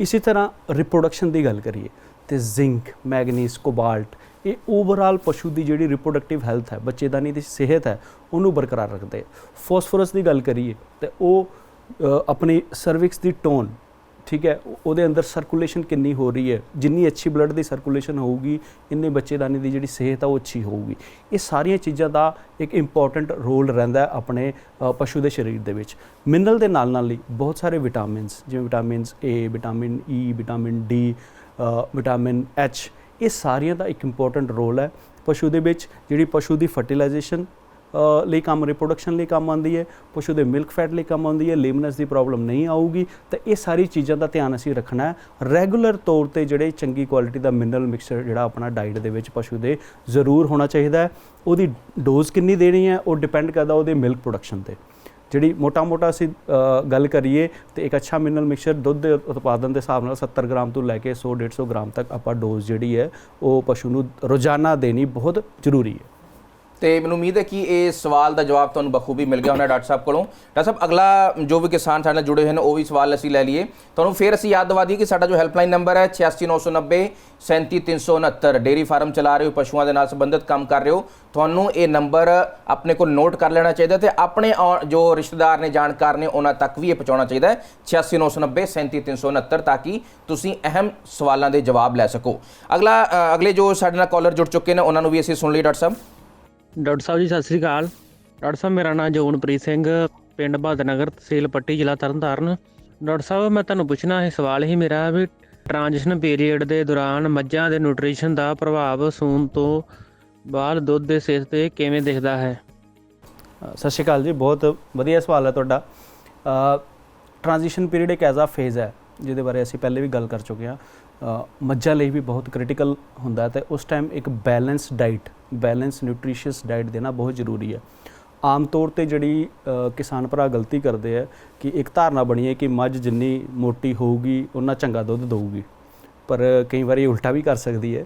ਇਸੇ ਤਰ੍ਹਾਂ ਰਿਪਰੋਡਕਸ਼ਨ ਦੀ ਗੱਲ ਕਰੀਏ, ਤੇ ਜ਼ਿੰਕ ਮੈਗਨੀਜ਼ ਕੋਬਾਲਟ ਇਹ ਓਵਰਆਲ ਪਸ਼ੂ ਦੀ ਜਿਹੜੀ ਰਿਪਰੋਡਕਟਿਵ ਹੈਲਥ ਹੈ ਬੱਚੇਦਾਨੀ ਦੀ ਸਿਹਤ ਹੈ, ਉਹਨੂੰ ਬਰਕਰਾਰ ਰੱਖਦੇ ਆ ਫਾਸਫੋਰਸ ਦੀ ਗੱਲ ਕਰੀਏ, ਤੇ ਉਹ ਆਪਣੀ ਸਰਵਿਕਸ ਦੀ ਟੋਨ ਠੀਕ ਹੈ ਉਹਦੇ ਅੰਦਰ ਸਰਕੂਲੇਸ਼ਨ ਕਿੰਨੀ ਹੋ ਰਹੀ ਹੈ, ਜਿੰਨੀ ਅੱਛੀ ਬਲੱਡ ਦੀ ਸਰਕੂਲੇਸ਼ਨ ਹੋਊਗੀ, ਇੰਨੇ ਬੱਚੇਦਾਨੀ ਦੀ ਜਿਹੜੀ ਸਿਹਤ ਆ ਉਹ ਅੱਛੀ ਹੋਊਗੀ। ਇਹ ਸਾਰੀਆਂ ਚੀਜ਼ਾਂ ਦਾ ਇੱਕ ਇੰਪੋਰਟੈਂਟ ਰੋਲ ਰਹਿੰਦਾ ਆਪਣੇ ਪਸ਼ੂ ਦੇ ਸਰੀਰ ਦੇ ਵਿੱਚ। ਮਿਨਰਲ ਦੇ ਨਾਲ ਨਾਲ ਹੀ ਬਹੁਤ ਸਾਰੇ ਵਿਟਾਮਿਨਸ ਜਿਵੇਂ vitamins A vitamin E vitamin D vitamin H ਇਹ ਸਾਰੀਆਂ ਦਾ ਇੱਕ ਇੰਪੋਰਟੈਂਟ ਰੋਲ ਹੈ। ਪਸ਼ੂ ਦੇ ਵਿੱਚ ਜਿਹੜੀ ਪਸ਼ੂ ਦੀ ਫਰਟੀਲਾਈਜੇਸ਼ਨ ਲਈ ਕੰਮ ਰਿਪਰੋਡਕਸ਼ਨ ਲਈ ਕੰਮ ਆਉਂਦੀ ਹੈ ਪਸ਼ੂ ਦੇ ਮਿਲਕ ਫੈਟ ਲਈ ਕੰਮ ਆਉਂਦੀ ਹੈ ਲੇਮਨੈਸ ਦੀ ਪ੍ਰੋਬਲਮ ਨਹੀਂ ਆਊਗੀ, ਤਾਂ ਇਹ ਸਾਰੀ ਚੀਜ਼ਾਂ ਦਾ ਧਿਆਨ ਅਸੀਂ ਰੱਖਣਾ ਹੈ। ਰੈਗੂਲਰ ਤੌਰ ਤੇ ਜਿਹੜੇ ਚੰਗੀ ਕੁਆਲਿਟੀ ਦਾ ਮਿਨਰਲ ਮਿਕਸਚਰ ਜਿਹੜਾ ਆਪਣਾ ਡਾਈਟ ਦੇ ਵਿੱਚ ਪਸ਼ੂ ਦੇ ਜ਼ਰੂਰ ਹੋਣਾ ਚਾਹੀਦਾ ਹੈ। ਉਹਦੀ ਡੋਜ਼ ਕਿੰਨੀ ਦੇਣੀ ਹੈ, ਉਹ ਡਿਪੈਂਡ ਕਰਦਾ ਉਹਦੇ ਮਿਲਕ ਪ੍ਰੋਡਕਸ਼ਨ ਤੇ। ਜਿਹੜੀ ਮੋਟਾ-ਮੋਟਾ ਅਸੀਂ ਗੱਲ ਕਰੀਏ, ਤੇ ਇੱਕ ਅੱਛਾ ਮਿਨਰਲ ਮਿਕਸਚਰ ਦੁੱਧ ਦੇ ਉਤਪਾਦਨ ਦੇ ਹਿਸਾਬ ਨਾਲ 70 ਗ੍ਰਾਮ ਤੋਂ ਲੈ ਕੇ 100 150 ਗ੍ਰਾਮ ਤੱਕ ਆਪਾਂ ਡੋਜ਼ ਜਿਹੜੀ ਹੈ, ਉਹ ਪਸ਼ੂ ਨੂੰ ਰੋਜ਼ਾਨਾ ਦੇਣੀ ਬਹੁਤ ਜ਼ਰੂਰੀ ਹੈ। ਤੇ ਮੈਨੂੰ ਉਮੀਦ ਹੈ ਕਿ ਇਹ ਸਵਾਲ ਦਾ ਜਵਾਬ ਤੁਹਾਨੂੰ ਬਖੂਬੀ ਮਿਲ ਗਿਆ ਹੋਣਾ ਡਾਕਟਰ ਸਾਹਿਬ ਕੋਲੋਂ। ਡਾਕਟਰ ਸਾਹਿਬ, ਅਗਲਾ ਜੋ ਵੀ ਕਿਸਾਨ ਸਾਡੇ ਨਾਲ ਜੁੜੇ ਹੋਏ ਨੇ ਉਹ ਵੀ ਸਵਾਲ ਅਸੀਂ ਲੈ ਲਈਏ। ਤੁਹਾਨੂੰ ਫੇਰ ਅਸੀਂ ਯਾਦ ਦਵਾ ਦਈਏ ਕਿ ਸਾਡਾ ਜੋ ਹੈਲਪਲਾਈਨ ਨੰਬਰ ਹੈ 86990 37369 ਡੇਰੀ ਫਾਰਮ ਚਲਾ ਰਹੇ ਹੋ, ਪਸ਼ੂਆਂ ਦੇ ਨਾਲ ਸੰਬੰਧਿਤ ਕੰਮ ਕਰ ਰਹੇ ਹੋ, ਤੁਹਾਨੂੰ ਇਹ ਨੰਬਰ ਆਪਣੇ ਕੋਲ ਨੋਟ ਕਰ ਲੈਣਾ ਚਾਹੀਦਾ ਤੇ ਆਪਣੇ ਆਉਣ- ਜੋ ਰਿਸ਼ਤੇਦਾਰ ਨੇ ਜਾਣਕਾਰ ਨੇ, ਉਹਨਾਂ ਤੱਕ ਵੀ ਇਹ ਪਹੁੰਚਾਉਣਾ ਚਾਹੀਦਾ ਹੈ 86990 37369 ਤਾਂ ਕਿ ਤੁਸੀਂ ਅਹਿਮ ਸਵਾਲਾਂ ਦੇ ਜਵਾਬ ਲੈ ਸਕੋ। ਅਗਲਾ ਅਗਲੇ ਜੋ ਸਾਡੇ ਨਾਲ ਕਾਲਰ ਜੁੜ ਚੁੱਕੇ ਨੇ, ਉਹਨਾਂ ਨੂੰ ਵੀ ਅਸੀਂ ਸੁਣ ਲਈ ਡਾਕਟਰ ਸਾਹਿਬ। ਡਾਕਟਰ ਸਾਹਿਬ ਜੀ, ਸਤਿ ਸ੍ਰੀ ਅਕਾਲ। ਡਾਕਟਰ ਸਾਹਿਬ, ਮੇਰਾ ਨਾਮ ਜੋਨਪ੍ਰੀਤ ਸਿੰਘ, ਪਿੰਡ ਬਹਾਦਰਨਗਰ, ਤਹਿਸੀਲ ਪੱਟੀ, ਜ਼ਿਲ੍ਹਾ ਤਰਨਤਾਰਨ। ਡਾਕਟਰ ਸਾਹਿਬ, ਮੈਂ ਤੁਹਾਨੂੰ ਪੁੱਛਣਾ ਇਹ ਸਵਾਲ ਹੀ ਮੇਰਾ ਵੀ ਟ੍ਰਾਂਜੀਸ਼ਨ ਪੀਰੀਅਡ ਦੇ ਦੌਰਾਨ ਮੱਝਾਂ ਦੇ ਨਿਊਟ੍ਰੀਸ਼ਨ ਦਾ ਪ੍ਰਭਾਵ ਸੂਣ ਤੋਂ ਬਾਅਦ ਦੁੱਧ ਦੇ ਸਿਹਤ ਤੇ ਕਿਵੇਂ ਦਿਖਦਾ ਹੈ? ਸਤਿ ਸ਼੍ਰੀ ਅਕਾਲ ਜੀ, ਬਹੁਤ ਵਧੀਆ ਸਵਾਲ ਹੈ ਤੁਹਾਡਾ। ਟ੍ਰਾਂਜੀਸ਼ਨ ਪੀਰੀਅਡ ਇੱਕ ਐਜ਼ਾ ਫੇਜ਼ ਹੈ, ਜਿਹਦੇ ਬਾਰੇ ਅਸੀਂ ਪਹਿਲੇ ਵੀ ਗੱਲ ਕਰ ਚੁੱਕੇ ਹਾਂ। ਮੱਝਾਂ ਲਈ ਵੀ ਬਹੁਤ ਕ੍ਰਿਟੀਕਲ ਹੁੰਦਾ ਹੈ ਤੇ ਉਸ ਟਾਈਮ ਇੱਕ balance diet balance nutritious diet ਦੇਣਾ ਬਹੁਤ ਜ਼ਰੂਰੀ ਹੈ। ਆਮ ਤੌਰ ਤੇ ਜਿਹੜੀ ਕਿਸਾਨ ਭਰਾ ਗਲਤੀ ਕਰਦੇ ਆ ਕਿ ਇੱਕ ਧਾਰਨਾ ਬਣੀ ਹੈ ਕਿ ਮੱਝ ਜਿੰਨੀ ਮੋਟੀ ਹੋਊਗੀ ਉਹਨਾਂ ਚੰਗਾ ਦੁੱਧ ਦੇਊਗੀ। ਪਰ ਕਈ ਵਾਰੀ ਉਲਟਾ ਵੀ ਕਰ ਸਕਦੀ ਹੈ।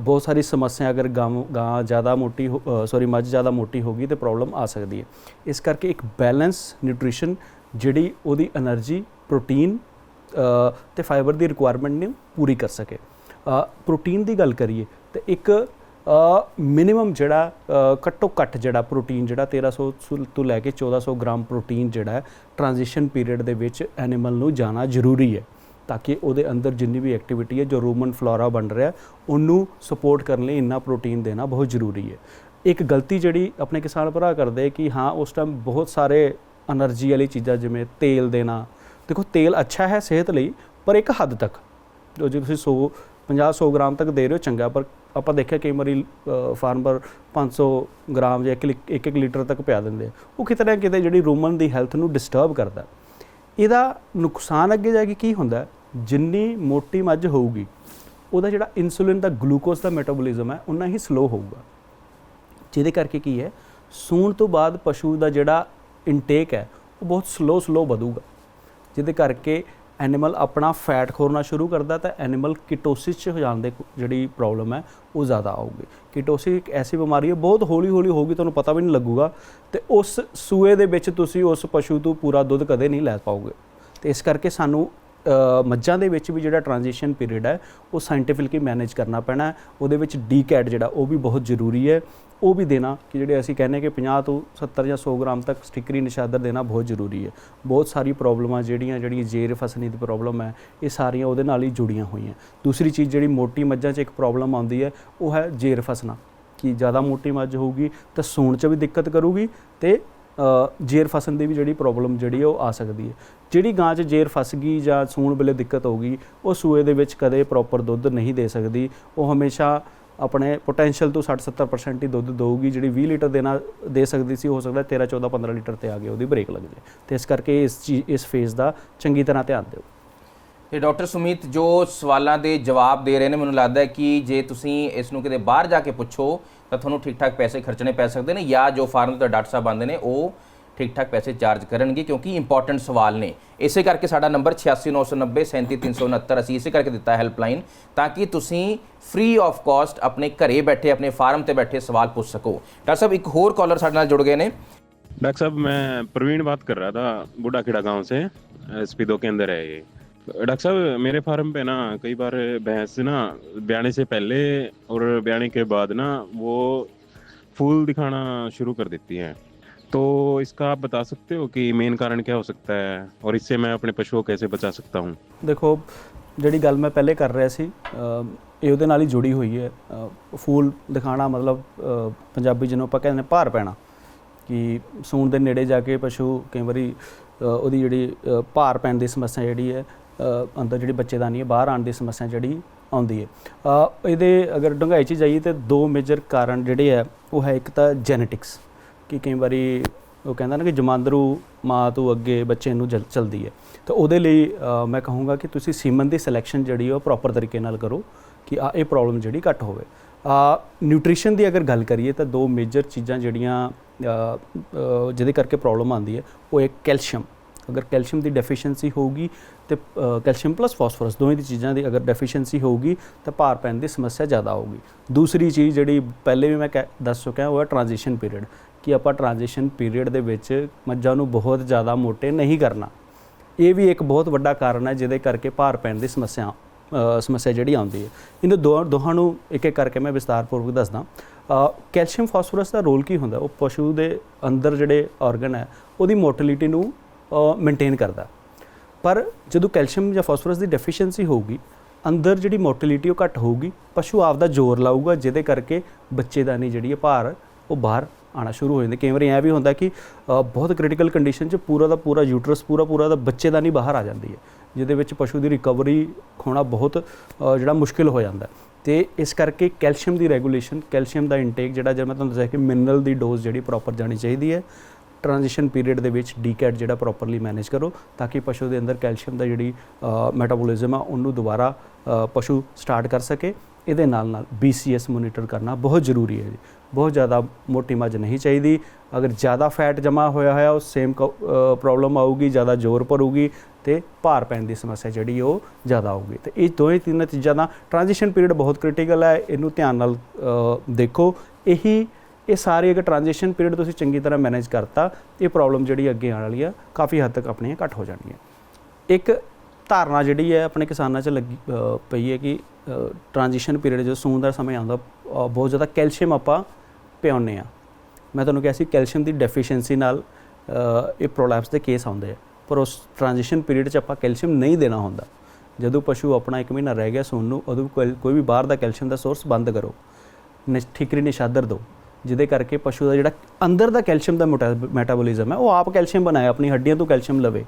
ਬਹੁਤ ਸਾਰੀ ਸਮੱਸਿਆ ਅਗਰ ਗਾਂ ਜ਼ਿਆਦਾ ਮੋਟੀ ਸੌਰੀ ਮੱਝ ਜ਼ਿਆਦਾ ਮੋਟੀ ਹੋਗੀ ਤੇ ਪ੍ਰੋਬਲਮ ਆ ਸਕਦੀ ਹੈ। ਇਸ ਕਰਕੇ ਇੱਕ ਬੈਲੈਂਸ ਨਿਊਟ੍ਰੀਸ਼ਨ ਜਿਹੜੀ ਉਹਦੀ એનર્ਜੀ ਪ੍ਰੋਟੀਨ ਤੇ ਫਾਈਬਰ ਦੀ ਰਿਕੁਆਇਰਮੈਂਟ ਨੂੰ ਪੂਰੀ ਕਰ ਸਕੇ। ਪ੍ਰੋਟੀਨ ਦੀ ਗੱਲ ਕਰੀਏ ਤੇ ਇੱਕ ਮਿਨੀਮਮ ਜਿਹੜਾ ਘੱਟੋ ਘੱਟ ਜਿਹੜਾ ਪ੍ਰੋਟੀਨ ਜਿਹੜਾ 1300 ਤੋਂ ਲੈ ਕੇ 1400 ਗ੍ਰਾਮ ਪ੍ਰੋਟੀਨ ਜਿਹੜਾ ਟ੍ਰਾਂਜੀਸ਼ਨ ਪੀਰੀਅਡ ਦੇ ਵਿੱਚ ਐਨੀਮਲ ਨੂੰ ਜਾਣਾ ਜ਼ਰੂਰੀ ਹੈ। ਤਾਂ ਕਿ ਉਹਦੇ ਅੰਦਰ ਜਿੰਨੀ ਵੀ ਐਕਟੀਵਿਟੀ ਹੈ, ਜੋ ਰੂਮਨ ਫਲੋਰਾ ਬਣ ਰਿਹਾ, ਉਹਨੂੰ ਸਪੋਰਟ ਕਰਨ ਲਈ ਇੰਨਾ ਪ੍ਰੋਟੀਨ ਦੇਣਾ ਬਹੁਤ ਜ਼ਰੂਰੀ ਹੈ। ਇੱਕ ਗਲਤੀ ਜਿਹੜੀ ਆਪਣੇ ਕਿਸਾਨ ਭਰਾ ਕਰਦੇ ਕਿ ਹਾਂ, ਉਸ ਟਾਈਮ ਬਹੁਤ ਸਾਰੇ એનર્ਜੀ ਵਾਲੀ ਚੀਜ਼ਾਂ ਜਿਵੇਂ ਤੇਲ ਦੇਣਾ। ਦੇਖੋ, ਤੇਲ ਅੱਛਾ ਹੈ ਸਿਹਤ ਲਈ, ਪਰ ਇੱਕ ਹੱਦ ਤੱਕ, ਜੋ ਜੇ ਤੁਸੀਂ 100 50 100 ਗ੍ਰਾਮ ਤੱਕ ਦੇ ਰਹੇ ਹੋ, ਚੰਗਾ, ਪਰ ਆਪਾਂ ਦੇਖਿਆ ਕਈ ਵਾਰੀ ਫਾਰਮਰ 500 ਗ੍ਰਾਮ ਜਾਂ 1 1 ਲੀਟਰ ਤੱਕ ਪਿਆ ਦਿੰਦੇ ਉਹ ਕਿਤੇ ਨਾ ਕਿਤੇ ਜਿਹੜੀ ਰੂਮਨ ਦੀ ਹੈਲਥ ਨੂੰ ਡਿਸਟਰਬ ਕਰਦਾ। ਇਹਦਾ ਨੁਕਸਾਨ ਅੱਗੇ ਜਾ ਕੇ ਕੀ ਹੁੰਦਾ? ਜਿੰਨੀ ਮੋਟੀ ਮੱਝ ਹੋਊਗੀ, ਉਹਦਾ ਜਿਹੜਾ ਇਨਸੂਲਿਨ ਦਾ ਗਲੂਕੋਜ਼ ਦਾ ਮੈਟਾਬੋਲਿਜ਼ਮ ਹੈ, ਉਨਾ ਹੀ ਸਲੋ ਹੋਊਗਾ। ਜਿਹਦੇ ਕਰਕੇ ਕੀ ਹੈ? ਸੂਣ ਤੋਂ ਬਾਅਦ ਪਸ਼ੂ ਦਾ ਜਿਹੜਾ ਇਨਟੇਕ ਹੈ, ਉਹ ਬਹੁਤ ਸਲੋ ਸਲੋ ਵਧੂਗਾ। ਜਿਹਦੇ ਕਰਕੇ ਐਨੀਮਲ ਆਪਣਾ ਫੈਟ ਖੋਰਨਾ ਸ਼ੁਰੂ ਕਰਦਾ ਤਾਂ ਐਨੀਮਲ ਕੀਟੋਸਿਸ ਚ ਹੋ ਜਾਣ ਦੇ ਜਿਹੜੀ ਪ੍ਰੋਬਲਮ ਹੈ, ਉਹ ਜ਼ਿਆਦਾ ਆਊਗੀ। ਕੀਟੋਸਿਸ ਇੱਕ ਐਸੀ ਬਿਮਾਰੀ ਹੈ, ਬਹੁਤ ਹੌਲੀ ਹੌਲੀ ਹੋਊਗੀ, ਤੁਹਾਨੂੰ ਪਤਾ ਵੀ ਨਹੀਂ ਲੱਗੂਗਾ। ਤੇ ਉਸ ਸੂਏ ਦੇ ਵਿੱਚ ਤੁਸੀਂ ਉਸ ਪਸ਼ੂ ਤੋਂ ਪੂਰਾ ਦੁੱਧ ਕਦੇ ਨਹੀਂ ਲੈ ਪਾਓਗੇ। ਤੇ ਇਸ ਕਰਕੇ ਸਾਨੂੰ ਮੱਝਾਂ ਦੇ ਵਿੱਚ ਵੀ ਜਿਹੜਾ ਟ੍ਰਾਂਜੀਸ਼ਨ ਪੀਰੀਅਡ ਹੈ, ਉਹ ਸਾਇੰਟੀਫਿਕਲੀ ਮੈਨੇਜ ਕਰਨਾ ਪੈਣਾ ਉਹਦੇ ਵਿੱਚ ਡੀਕੈਟ ਜਿਹੜਾ, ਉਹ ਵੀ ਬਹੁਤ ਜ਼ਰੂਰੀ ਹੈ। ਉਹ ਵੀ ਦੇਣਾ ਕਿ ਜਿਹੜੇ ਅਸੀਂ ਕਹਿੰਦੇ ਕਿ 50 ਤੋਂ 70 ਜਾਂ 100 ਗ੍ਰਾਮ ਤੱਕ ਸਟਿਕਰੀ ਨਿਸ਼ਾਦਰ ਦੇਣਾ ਬਹੁਤ ਜ਼ਰੂਰੀ ਹੈ। ਬਹੁਤ ਸਾਰੀ ਪ੍ਰੋਬਲਮਾਂ ਜਿਹੜੀਆਂ ਜਿਹੜੀਆਂ ਜੇਰ ਫਸਣੀ ਦੀ ਪ੍ਰੋਬਲਮ ਹੈ, ਇਹ ਸਾਰੀਆਂ ਉਹਦੇ ਨਾਲ ਹੀ ਜੁੜੀਆਂ ਹੋਈਆਂ। ਦੂਸਰੀ ਚੀਜ਼ ਜਿਹੜੀ ਮੋਟੀ ਮੱਝਾਂ 'ਚ ਇੱਕ ਪ੍ਰੋਬਲਮ ਆਉਂਦੀ ਹੈ, ਉਹ ਹੈ ਜੇਰ ਫਸਣਾ। ਕਿ ਜ਼ਿਆਦਾ ਮੋਟੀ ਮੱਝ ਹੋਊਗੀ ਤਾਂ ਸੂਣ 'ਚ ਵੀ ਦਿੱਕਤ ਕਰੂਗੀ ਤੇ ਜੇਰ ਫਸਣ ਦੀ ਵੀ ਜਿਹੜੀ ਪ੍ਰੋਬਲਮ ਜਿਹੜੀ ਉਹ ਆ ਸਕਦੀ ਹੈ। ਜਿਹੜੀ ਗਾਂ 'ਚ ਜੇਰ ਫਸ ਗਈ ਜਾਂ ਸੂਣ ਵੇਲੇ ਦਿੱਕਤ ਹੋਊਗੀ, ਉਹ ਸੂਏ ਦੇ ਵਿੱਚ ਕਦੇ ਪ੍ਰੋਪਰ ਦੁੱਧ ਨਹੀਂ ਦੇ ਸਕਦੀ। ਉਹ ਹਮੇਸ਼ਾ ਆਪਣੇ ਪੋਟੈਂਸ਼ੀਅਲ ਤੋਂ 60-70% ਹੀ ਦੁੱਧ ਦੇਊਗੀ, ਜਿਹੜੀ 20 ਲੀਟਰ ਦੇਣਾ, ਦੇ ਸਕਦੀ ਸੀ, ਹੋ ਸਕਦਾ 13 14 15 ਲੀਟਰ ਤੇ ਆ ਗਏ, ਉਹਦੀ ਬ੍ਰੇਕ ਲੱਗ ਜਾਏ। ਤੇ ਇਸ ਕਰਕੇ ਇਸ ਚੀਜ਼ ਇਸ ਫੇਜ਼ ਦਾ ਚੰਗੀ ਤਰ੍ਹਾਂ ਧਿਆਨ ਦਿਓ। ਇਹ ਡਾਕਟਰ ਸੁਮੀਤ ਜੋ ਸਵਾਲਾਂ ਦੇ ਜਵਾਬ ਦੇ ਰਹੇ ਨੇ, ਮੈਨੂੰ ਲੱਗਦਾ ਹੈ ਕਿ ਜੇ ਤੁਸੀਂ ਇਸ ਨੂੰ ਕਿਤੇ ਬਾਹਰ ਜਾ ਕੇ ਪੁੱਛੋ, ਤਾਂ ਤੁਹਾਨੂੰ ਠੀਕ ਠਾਕ ਪੈਸੇ ਖਰਚਣੇ ਪੈ ਸਕਦੇ ਨੇ, ਜਾਂ ਜੋ ਫਾਰਮ ਤੋਂ ਡਾਕਟਰ ਸਾਹਿਬ ਆਉਂਦੇ ਨੇ, ਉਹ ਠੀਕ ਠਾਕ ਪੈਸੇ ਚਾਰਜ ਕਰਨਗੇ ਕਿਉਂਕਿ ਇੰਪੋਰਟੈਂਟ ਸਵਾਲ ਨੇ ਇਸੇ ਕਰਕੇ ਸਾਡਾ ਨੰਬਰ 8699 37369 ਅਸੀਂ ਇਸੇ ਕਰਕੇ ਦਿੱਤਾ ਹੈਲਪਲਾਈਨ ਤਾਂ ਕਿ ਤੁਸੀਂ ਫ੍ਰੀ ਆਫ ਕਾਸਟ ਆਪਣੇ ਘਰੇ ਬੈਠੇ ਆਪਣੇ ਫਾਰਮ ਤੇ ਬੈਠੇ ਸਵਾਲ ਪੁੱਛ ਸਕੋ ਡਾਕਟਰ ਸਾਹਿਬ ਇੱਕ ਹੋਰ ਕਾਲਰ ਸਾਡੇ ਨਾਲ ਜੁੜ ਗਏ ਨੇ डॉक्टर साहब मैं प्रवीण बात कर रहा था बूढ़ा खेड़ा गांव से एसपी दो के अंदर है ये डॉक्टर साहब मेरे फार्म पे ना कई बार भैंस ना ब्याने से पहले और ब्याने के बाद ना वो फूल दिखाना शुरू कर देती हैं तो इसका आप बता सकते हो कि मेन कारण क्या हो सकता है और इससे मैं अपने पशुओं को कैसे बचा सकता हूँ ਦੇਖੋ ਜਿਹੜੀ ਗੱਲ ਮੈਂ ਪਹਿਲੇ ਕਰ ਰਿਹਾ ਸੀ ਅ, ਇਹ ਉਹਦੇ ਨਾਲ ਹੀ ਜੁੜੀ ਹੋਈ ਹੈ ਅ, ਫੂਲ ਦਿਖਾਣਾ ਮਤਲਬ ਅ, ਪੰਜਾਬੀ ਜਿਹਨੂੰ ਆਪਾਂ ਕਹਿੰਦੇ ਨੇ ਭਾਰ ਪੈਣਾ ਕਿ ਸੂਣ ਦੇ ਨੇੜੇ ਜਾ ਕੇ ਪਸ਼ੂ ਕਈ ਵਾਰੀ ਅ, ਉਹਦੀ ਜਿਹੜੀ ਅ, ਭਾਰ ਪੈਣ ਦੀ ਸਮੱਸਿਆ ਜਿਹੜੀ ਹੈ ਅ, ਅੰਦਰ ਜਿਹੜੀ ਬੱਚੇਦਾਨੀ ਹੈ ਬਾਹਰ ਆਉਣ ਦੀ ਸਮੱਸਿਆ ਜਿਹੜੀ ਆਉਂਦੀ ਹੈ ਅ, ਇਹਦੇ ਅਗਰ ਡੂੰਘਾਈ 'ਚ ਜਾਈਏ ਤੇ ਦੋ ਮੇਜਰ ਕਾਰਨ ਜਿਹੜੇ ਹੈ ਉਹ ਹੈ ਇੱਕ ਤਾਂ ਜੈਨੇਟਿਕਸ ਕਿ ਕਈ ਵਾਰੀ ਉਹ ਕਹਿੰਦਾ ਨਾ ਕਿ ਜਮਾਂਦਰੂ ਮਾਂ ਤੋਂ ਅੱਗੇ ਬੱਚੇ ਨੂੰ ਜਲ- ਚਲਦੀ ਹੈ। ਤਾਂ ਉਹਦੇ ਲਈ ਮੈਂ ਕਹੂੰਗਾ ਕਿ ਤੁਸੀਂ ਸੀਮਨ ਦੀ ਸਿਲੈਕਸ਼ਨ ਜਿਹੜੀ ਉਹ ਪ੍ਰੋਪਰ ਤਰੀਕੇ ਨਾਲ ਕਰੋ ਕਿ ਆ, ਇਹ ਪ੍ਰੋਬਲਮ ਜਿਹੜੀ ਘੱਟ ਹੋਵੇ। ਆ ਨਿਊਟ੍ਰੀਸ਼ਨ ਦੀ ਅਗਰ ਗੱਲ ਕਰੀਏ ਤਾਂ ਦੋ ਮੇਜਰ ਚੀਜ਼ਾਂ ਜਿਹੜੀਆਂ ਜਿਹਦੇ ਕਰਕੇ ਪ੍ਰੋਬਲਮ ਆਉਂਦੀ ਹੈ, ਉਹ ਇੱਕ ਕੈਲਸ਼ੀਅਮ। ਅਗਰ ਕੈਲਸ਼ੀਅਮ ਦੀ ਡੈਫੀਸ਼ੀਐਂਸੀ ਹੋਊਗੀ ਤੇ ਕੈਲਸ਼ੀਅਮ ਪਲੱਸ ਫਾਸਫੋਰਸ ਦੋਵੇਂ ਦੀ ਚੀਜ਼ਾਂ ਦੀ ਅਗਰ ਡੈਫੀਸ਼ੀਐਂਸੀ ਹੋਊਗੀ ਤਾਂ ਭਾਰ ਪੈਣ ਦੀ ਸਮੱਸਿਆ ਜ਼ਿਆਦਾ ਹੋਊਗੀ। ਦੂਸਰੀ ਚੀਜ਼ ਜਿਹੜੀ ਪਹਿਲੇ ਵੀ ਮੈਂ ਕਹਿ- ਦੱਸ ਚੁੱਕਿਆ ਉਹ ਹੈ ਟ੍ਰਾਂਜੀਸ਼ਨ ਪੀਰੀਅਡ ਕਿ ਆਪਾਂ ਟ੍ਰਾਂਜੀਸ਼ਨ ਪੀਰੀਅਡ ਦੇ ਵਿੱਚ ਮੱਝਾਂ ਨੂੰ ਬਹੁਤ ਜ਼ਿਆਦਾ ਮੋਟੇ ਨਹੀਂ ਕਰਨਾ। ਇਹ ਵੀ ਇੱਕ ਬਹੁਤ ਵੱਡਾ ਕਾਰਨ ਹੈ, ਜਿਹਦੇ ਕਰਕੇ ਭਾਰ ਪੈਣ ਦੀ ਸਮੱਸਿਆ ਸਮੱਸਿਆ ਜਿਹੜੀ ਆਉਂਦੀ ਹੈ। ਇਹਨਾਂ ਦੋ, ਦੋਹਾਂ ਨੂੰ ਇੱਕ ਇੱਕ ਕਰਕੇ ਮੈਂ ਵਿਸਤਾਰਪੂਰਵਕ ਦੱਸਦਾ। ਕੈਲਸ਼ੀਅਮ ਫਾਸਫੋਰਸ ਦਾ ਰੋਲ ਕੀ ਹੁੰਦਾ? ਉਹ ਪਸ਼ੂ ਦੇ ਅੰਦਰ ਜਿਹੜੇ ਆਰਗਨ ਹੈ, ਉਹਦੀ ਮੋਟਿਲਿਟੀ ਨੂੰ ਮੇਨਟੇਨ ਕਰਦਾ ਪਰ ਜਦੋਂ ਕੈਲਸ਼ੀਅਮ ਜਾਂ ਫਾਸਫੋਰਸ ਦੀ ਡੈਫੀਸ਼ੀਐਂਸੀ ਹੋਊਗੀ, ਅੰਦਰ ਜਿਹੜੀ ਮੋਟਿਲਿਟੀ ਉਹ ਘੱਟ ਹੋਊਗੀ, ਪਸ਼ੂ ਆਪਦਾ ਜ਼ੋਰ ਲਾਊਗਾ, ਜਿਹਦੇ ਕਰਕੇ ਬੱਚੇਦਾਨੀ ਜਿਹੜੀ ਹੈ ਭਾਰ, ਉਹ ਬਾਹਰ ਆਣਾ ਸ਼ੁਰੂ ਹੋ ਜਾਂਦੀ। ਕਈ ਵਾਰੀ ਐ ਵੀ ਹੁੰਦਾ ਕਿ ਬਹੁਤ ਕ੍ਰਿਟੀਕਲ ਕੰਡੀਸ਼ਨ 'ਚ ਪੂਰਾ ਦਾ ਪੂਰਾ ਯੂਟਰਸ ਪੂਰਾ ਪੂਰਾ ਦਾ ਬੱਚੇ ਦਾ ਨਹੀਂ ਬਾਹਰ ਆ ਜਾਂਦੀ ਹੈ, ਜਿਹਦੇ ਵਿੱਚ ਪਸ਼ੂ ਦੀ ਰਿਕਵਰੀ ਹੋਣਾ ਬਹੁਤ ਜਿਹੜਾ ਮੁਸ਼ਕਿਲ ਹੋ ਜਾਂਦਾ ਹੈ। ਤੇ ਇਸ ਕਰਕੇ ਕੈਲਸ਼ੀਅਮ ਦੀ ਰੈਗੂਲੇਸ਼ਨ ਕੈਲਸ਼ੀਅਮ ਦਾ ਇਨਟੇਕ ਜਿਹੜਾ ਜਿਵੇਂ ਮੈਂ ਤੁਹਾਨੂੰ ਦੱਸਿਆ ਕਿ ਮਿਨਰਲ ਦੀ ਡੋਜ਼ ਜਿਹੜੀ ਪ੍ਰੋਪਰ ਜਾਣੀ ਚਾਹੀਦੀ ਹੈ ਟ੍ਰਾਂਜੀਸ਼ਨ ਪੀਰੀਅਡ ਦੇ ਵਿੱਚ ਡੀਕੈਟ ਜਿਹੜਾ ਪ੍ਰੋਪਰਲੀ ਮੈਨੇਜ ਕਰੋ ਤਾਂ ਕਿ ਪਸ਼ੂ ਦੇ ਅੰਦਰ ਕੈਲਸ਼ੀਅਮ ਦਾ ਜਿਹੜੀ ਮੈਟਾਬੋਲਿਜ਼ਮ ਆ, ਉਹਨੂੰ ਦੁਬਾਰਾ ਪਸ਼ੂ ਸਟਾਰਟ ਕਰ ਸਕੇ। ਇਹਦੇ ਨਾਲ ਨਾਲ BCS ਮੋਨੀਟਰ ਕਰਨਾ ਬਹੁਤ ਜ਼ਰੂਰੀ ਹੈ ਜੀ। ਬਹੁਤ ਜ਼ਿਆਦਾ ਮੋਟੀ ਮੱਝ ਨਹੀਂ ਚਾਹੀਦੀ। ਅਗਰ ਜ਼ਿਆਦਾ ਫੈਟ ਜਮਾ ਹੋਇਆ ਹੋਇਆ, ਉਹ ਸੇਮ ਪ੍ਰੋਬਲਮ ਆਊਗੀ, ਜ਼ਿਆਦਾ ਜ਼ੋਰ ਭਰੂਗੀ ਤੇ ਭਾਰ ਪੈਣ ਦੀ ਸਮੱਸਿਆ ਜਿਹੜੀ ਉਹ ਜ਼ਿਆਦਾ ਆਊਗੀ। ਤੇ ਇਹ ਦੋਵੇਂ ਤਿੰਨ ਚੀਜ਼ਾਂ ਦਾ ਟ੍ਰਾਂਜੀਸ਼ਨ ਪੀਰੀਅਡ ਬਹੁਤ ਕ੍ਰਿਟੀਕਲ ਹੈ। ਇਹਨੂੰ ਧਿਆਨ ਨਾਲ ਦੇਖੋ। ਇਹੀ, ਇਹ ਸਾਰੇ ਅਗਰ ਟ੍ਰਾਂਜੀਸ਼ਨ ਪੀਰੀਅਡ ਤੁਸੀਂ ਚੰਗੀ ਤਰ੍ਹਾਂ ਮੈਨੇਜ ਕਰਤਾ, ਇਹ ਪ੍ਰੋਬਲਮ ਜਿਹੜੀ ਅੱਗੇ ਆਉਣ ਵਾਲੀ ਆ, ਕਾਫੀ ਹੱਦ ਤੱਕ ਆਪਣੀਆਂ ਘੱਟ ਹੋ ਜਾਣਗੀਆਂ। ਇੱਕ ਧਾਰਨਾ ਜਿਹੜੀ ਹੈ, ਆਪਣੇ ਕਿਸਾਨਾਂ 'ਚ ਲੱਗੀ ਪਈ ਹੈ ਕਿ ਟ੍ਰਾਂਜੀਸ਼ਨ ਪੀਰੀਅਡ ਜਦੋਂ ਸੂਨ ਦਾ ਸਮਾਂ ਆਉਂਦਾ ਬਹੁਤ ਜ਼ਿਆਦਾ ਕੈਲਸ਼ੀਅਮ ਆਪਾਂ ਪਿਆਉਂਦੇ ਆ ਮੈਂ ਤੁਹਾਨੂੰ ਕਿਹਾ ਸੀ ਕੈਲਸ਼ੀਅਮ ਦੀ ਡੈਫੀਸ਼ੀਐਂਸੀ ਨਾਲ ਇਹ ਪ੍ਰੋਲੈਪਸ ਦੇ ਕੇਸ ਆਉਂਦੇ ਆ। ਪਰ ਉਸ ਟ੍ਰਾਂਜੀਸ਼ਨ ਪੀਰੀਅਡ 'ਚ ਆਪਾਂ ਕੈਲਸ਼ੀਅਮ ਨਹੀਂ ਦੇਣਾ ਹੁੰਦਾ। ਜਦੋਂ ਪਸ਼ੂ ਆਪਣਾ 1 ਮਹੀਨਾ ਰਹਿ ਗਿਆ ਸੂਨ ਨੂੰ, ਉਦੋਂ ਕੋਈ ਕੋਈ ਵੀ ਬਾਹਰ ਦਾ ਕੈਲਸ਼ੀਅਮ ਦਾ ਸੋਰਸ ਬੰਦ ਕਰੋ। ਨਿਸ਼- ਠੀਕਰੀ ਨਿਸ਼ਾਦਰ ਦਿਓ। ਜਿਹਦੇ ਕਰਕੇ ਪਸ਼ੂ ਦਾ ਜਿਹੜਾ ਅੰਦਰ ਦਾ ਕੈਲਸ਼ੀਅਮ ਦਾ ਮੈਟਾਬੋਲਿਜ਼ਮ ਹੈ, ਉਹ ਆਪ ਕੈਲਸ਼ੀਅਮ ਬਣਾਏ, ਆਪਣੀ ਹੱਡੀਆਂ ਤੋਂ ਕੈਲਸ਼ੀਅਮ ਲਵੇ।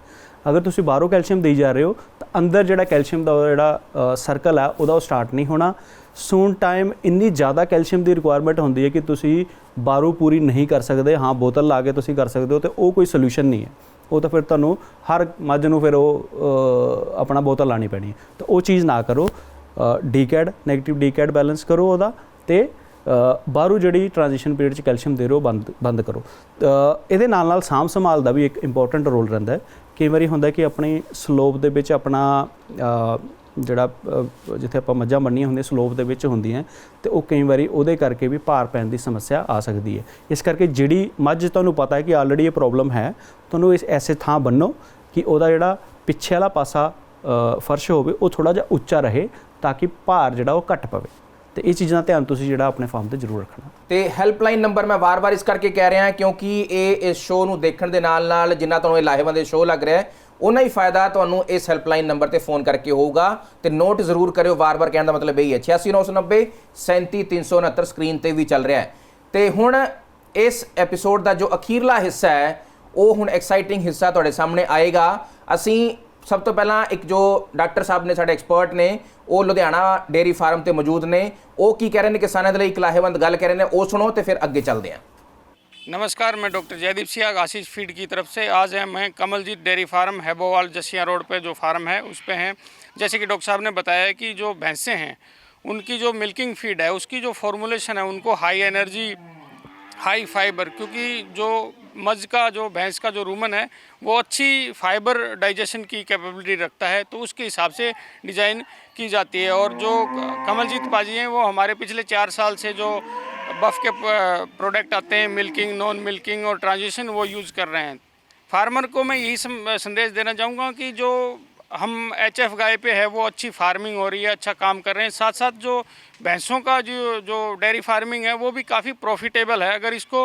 ਅਗਰ ਤੁਸੀਂ ਬਾਹਰੋਂ ਕੈਲਸ਼ੀਅਮ ਦੇਈ ਜਾ ਰਹੇ ਹੋ, ਤਾਂ ਅੰਦਰ ਜਿਹੜਾ ਕੈਲਸ਼ੀਅਮ ਦਾ ਉਹ ਜਿਹੜਾ ਸਰਕਲ ਹੈ, ਉਹਦਾ ਉਹ ਸਟਾਰਟ ਨਹੀਂ ਹੋਣਾ। ਸੂਨ ਟਾਈਮ ਇੰਨੀ ਜ਼ਿਆਦਾ ਕੈਲਸ਼ੀਅਮ ਦੀ ਰਿਕੁਆਇਰਮੈਂਟ ਹੁੰਦੀ ਹੈ ਕਿ ਤੁਸੀਂ ਬਾਹਰੋਂ ਪੂਰੀ ਨਹੀਂ ਕਰ ਸਕਦੇ, ਹਾਂ, ਬੋਤਲ ਲਾ ਕੇ ਤੁਸੀਂ ਕਰ ਸਕਦੇ ਹੋ, ਤੇ ਉਹ ਕੋਈ ਸੋਲੂਸ਼ਨ ਨਹੀਂ ਹੈ। ਉਹ ਤਾਂ ਫਿਰ ਤੁਹਾਨੂੰ ਹਰ ਮੱਝ ਨੂੰ ਫਿਰ ਉਹ ਆਪਣਾ ਬੋਤਲ ਲਾਣੀ ਪੈਣੀ ਹੈ। ਤਾਂ ਉਹ ਚੀਜ਼ ਨਾ ਕਰੋ। ਡੀਕੈਡ 네ਗੇਟਿਵ ਡੀਕੈਡ ਬੈਲੈਂਸ ਕਰੋ ਉਹਦਾ, ਤੇ ਬਾਹਰੋਂ ਜਿਹੜੀ ਟ੍ਰਾਂਜੀਸ਼ਨ ਪੀਰੀਅਡ ਚ ਕੈਲਸ਼ੀਅਮ ਦੇ ਰਹੇ ਹੋ ਬੰਦ ਬੰਦ ਕਰੋ। ਇਹਦੇ ਨਾਲ ਨਾਲ ਸਾਂਭ ਸੰਭਾਲ ਦਾ ਵੀ ਇੱਕ ਇੰਪੋਰਟੈਂਟ ਰੋਲ ਰਹਿੰਦਾ ਹੈ। ਕਈ ਵਾਰੀ ਹੁੰਦਾ ਕਿ ਆਪਣੀ ਸਲੋਪ ਦੇ ਵਿੱਚ ਆਪਣਾ ਜਿਹੜਾ ਜਿੱਥੇ ਆਪਾਂ ਮੱਝਾਂ ਬੰਨੀਆਂ ਹੁੰਦੀਆਂ ਸਲੋਪ ਦੇ ਵਿੱਚ ਹੁੰਦੀਆਂ ਤੇ ਉਹ ਕਈ ਵਾਰੀ ਉਹਦੇ ਕਰਕੇ ਵੀ ਭਾਰ ਪੈਣ ਦੀ ਸਮੱਸਿਆ ਆ ਸਕਦੀ ਹੈ। ਇਸ ਕਰਕੇ ਜਿਹੜੀ ਮੱਝ ਤੁਹਾਨੂੰ ਪਤਾ ਹੈ ਕਿ ਆਲਰੇਡੀ ਇਹ ਪ੍ਰੋਬਲਮ ਹੈ, ਤੁਹਾਨੂੰ ਇਸ ਐਸੇ ਥਾਂ ਬੰਨੋ ਕਿ ਉਹਦਾ ਜਿਹੜਾ ਪਿੱਛੇ ਵਾਲਾ ਪਾਸਾ ਫਰਸ਼ ਹੋਵੇ, ਉਹ ਥੋੜਾ ਜਿਹਾ ਉੱਚਾ ਰਹੇ, ਤਾਂ ਕਿ ਭਾਰ ਜਿਹੜਾ ਉਹ ਘੱਟ ਪਵੇ। ਤੇ ਇਹ ਚੀਜ਼ਾਂ ਦਾ ਧਿਆਨ ਤੁਸੀਂ ਜਿਹੜਾ ਆਪਣੇ ਫਾਰਮ ਤੇ ਜ਼ਰੂਰ ਰੱਖਣਾ। ਤੇ ਹੈਲਪਲਾਈਨ ਨੰਬਰ ਮੈਂ ਵਾਰ-ਵਾਰ ਇਸ ਕਰਕੇ ਕਹਿ ਰਿਹਾ ਕਿਉਂਕਿ ਇਹ ਇਸ ਸ਼ੋਅ ਨੂੰ ਦੇਖਣ ਦੇ ਨਾਲ-ਨਾਲ ਜਿੰਨਾ ਤੁਹਾਨੂੰ ਇਹ ਲਾਹੇਵੰਦ ਸ਼ੋਅ ਲੱਗ ਰਿਹਾ ਹੈ ਉਹਨਾਂ ਹੀ ਫਾਇਦਾ ਤੁਹਾਨੂੰ ਇਸ ਹੈਲਪਲਾਈਨ ਨੰਬਰ ਤੇ ਫੋਨ ਕਰਕੇ ਹੋਊਗਾ। ਤੇ ਨੋਟ ਜ਼ਰੂਰ ਕਰਿਓ, ਵਾਰ-ਵਾਰ ਕਹਿਣ ਦਾ ਮਤਲਬ ਇਹ ਹੈ। 86990 37369 ਸਕਰੀਨ ਤੇ ਵੀ ਚੱਲ ਰਿਹਾ ਹੈ। ਤੇ ਹੁਣ ਇਸ ਐਪੀਸੋਡ ਦਾ ਜੋ ਅਖੀਰਲਾ ਹਿੱਸਾ ਹੈ, ਉਹ ਹੁਣ ਐਕਸਾਈਟਿੰਗ ਹਿੱਸਾ ਤੁਹਾਡੇ ਸਾਹਮਣੇ ਆਏਗਾ। ਅਸੀਂ ਸਭ ਤੋਂ ਪਹਿਲਾਂ ਇੱਕ ਜੋ ਡਾਕਟਰ ਸਾਹਿਬ ਨੇ ਸਾਡੇ ਐਕਸਪਰਟ ਨੇ ਉਹ ਲੁਧਿਆਣਾ ਡੇਅਰੀ ਫਾਰਮ ਤੇ ਮੌਜੂਦ ਨੇ ਉਹ ਕੀ ਕਹਿ ਰਹੇ ਨੇ ਕਿਸਾਨਾਂ ਦੇ ਲਈ ਇੱਕ ਲਾਹੇਵੰਦ ਗੱਲ ਕਹਿ ਰਹੇ ਨੇ ਉਹ ਸੁਣੋ ਤੇ ਫਿਰ ਅੱਗੇ ਚੱਲਦੇ ਹਾਂ नमस्कार मैं डॉक्टर जयदीप सियाग आशीष फीड की तरफ से आज हम हैं Kamaljeet dairy farm Haibowal Jassia road पे जो फार्म है उस पे हैं जैसे कि डॉक्टर साहब ने बताया कि जो भैंसें हैं उनकी जो मिल्किंग फीड है उसकी जो फॉर्मुलेशन है उनको हाई एनर्जी हाई फाइबर क्योंकि जो मज का जो, भैंस का जो रूमन है, वो अच्छी फाइबर डाइजेशन की कैपेबिलिटी रखता है तो उसके हिसाब से डिज़ाइन की जाती है। और जो कमलजीत पाजी हैं, वो हमारे पिछले चार साल से जो बफ के प्रोडक्ट आते हैं, मिल्किंग, नॉन मिल्किंग और ट्रांजिशन, वो यूज़ कर रहे हैं। फार्मर को मैं यही संदेश देना चाहूँगा कि जो हम एच एफ़ गाय पे है, वो अच्छी फ़ार्मिंग हो रही है अच्छा काम कर रहे हैं। साथ साथ जो भैंसों का जो जो डेयरी फ़ार्मिंग है, वो भी काफ़ी प्रॉफिटेबल है। अगर इसको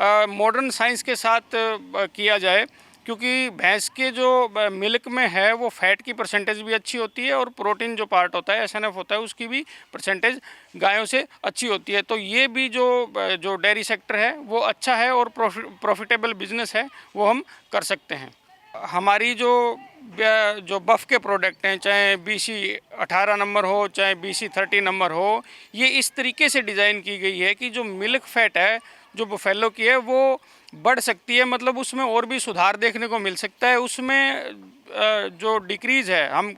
मॉडर्न साइंस के साथ किया जाए, क्योंकि भैंस के जो मिल्क में है, वो फैट की परसेंटेज भी अच्छी होती है और प्रोटीन जो पार्ट होता है एसएनएफ होता है, उसकी भी परसेंटेज गायों से अच्छी होती है। तो ये भी जो जो डेयरी सेक्टर है, वो अच्छा है और प्रॉफिटेबल बिज़नेस है, वो हम कर सकते हैं। हमारी जो जो बफ के प्रोडक्ट हैं, चाहे बी सी अठारह नंबर हो, चाहे बी सी थर्टी नंबर हो, ये इस तरीके से डिज़ाइन की गई है कि जो मिल्क फैट है जो बफेलो की है, वो बढ़ सकती है। मतलब उसमें और भी सुधार देखने को मिल सकता है। उसमें जो डिक्रीज है, हम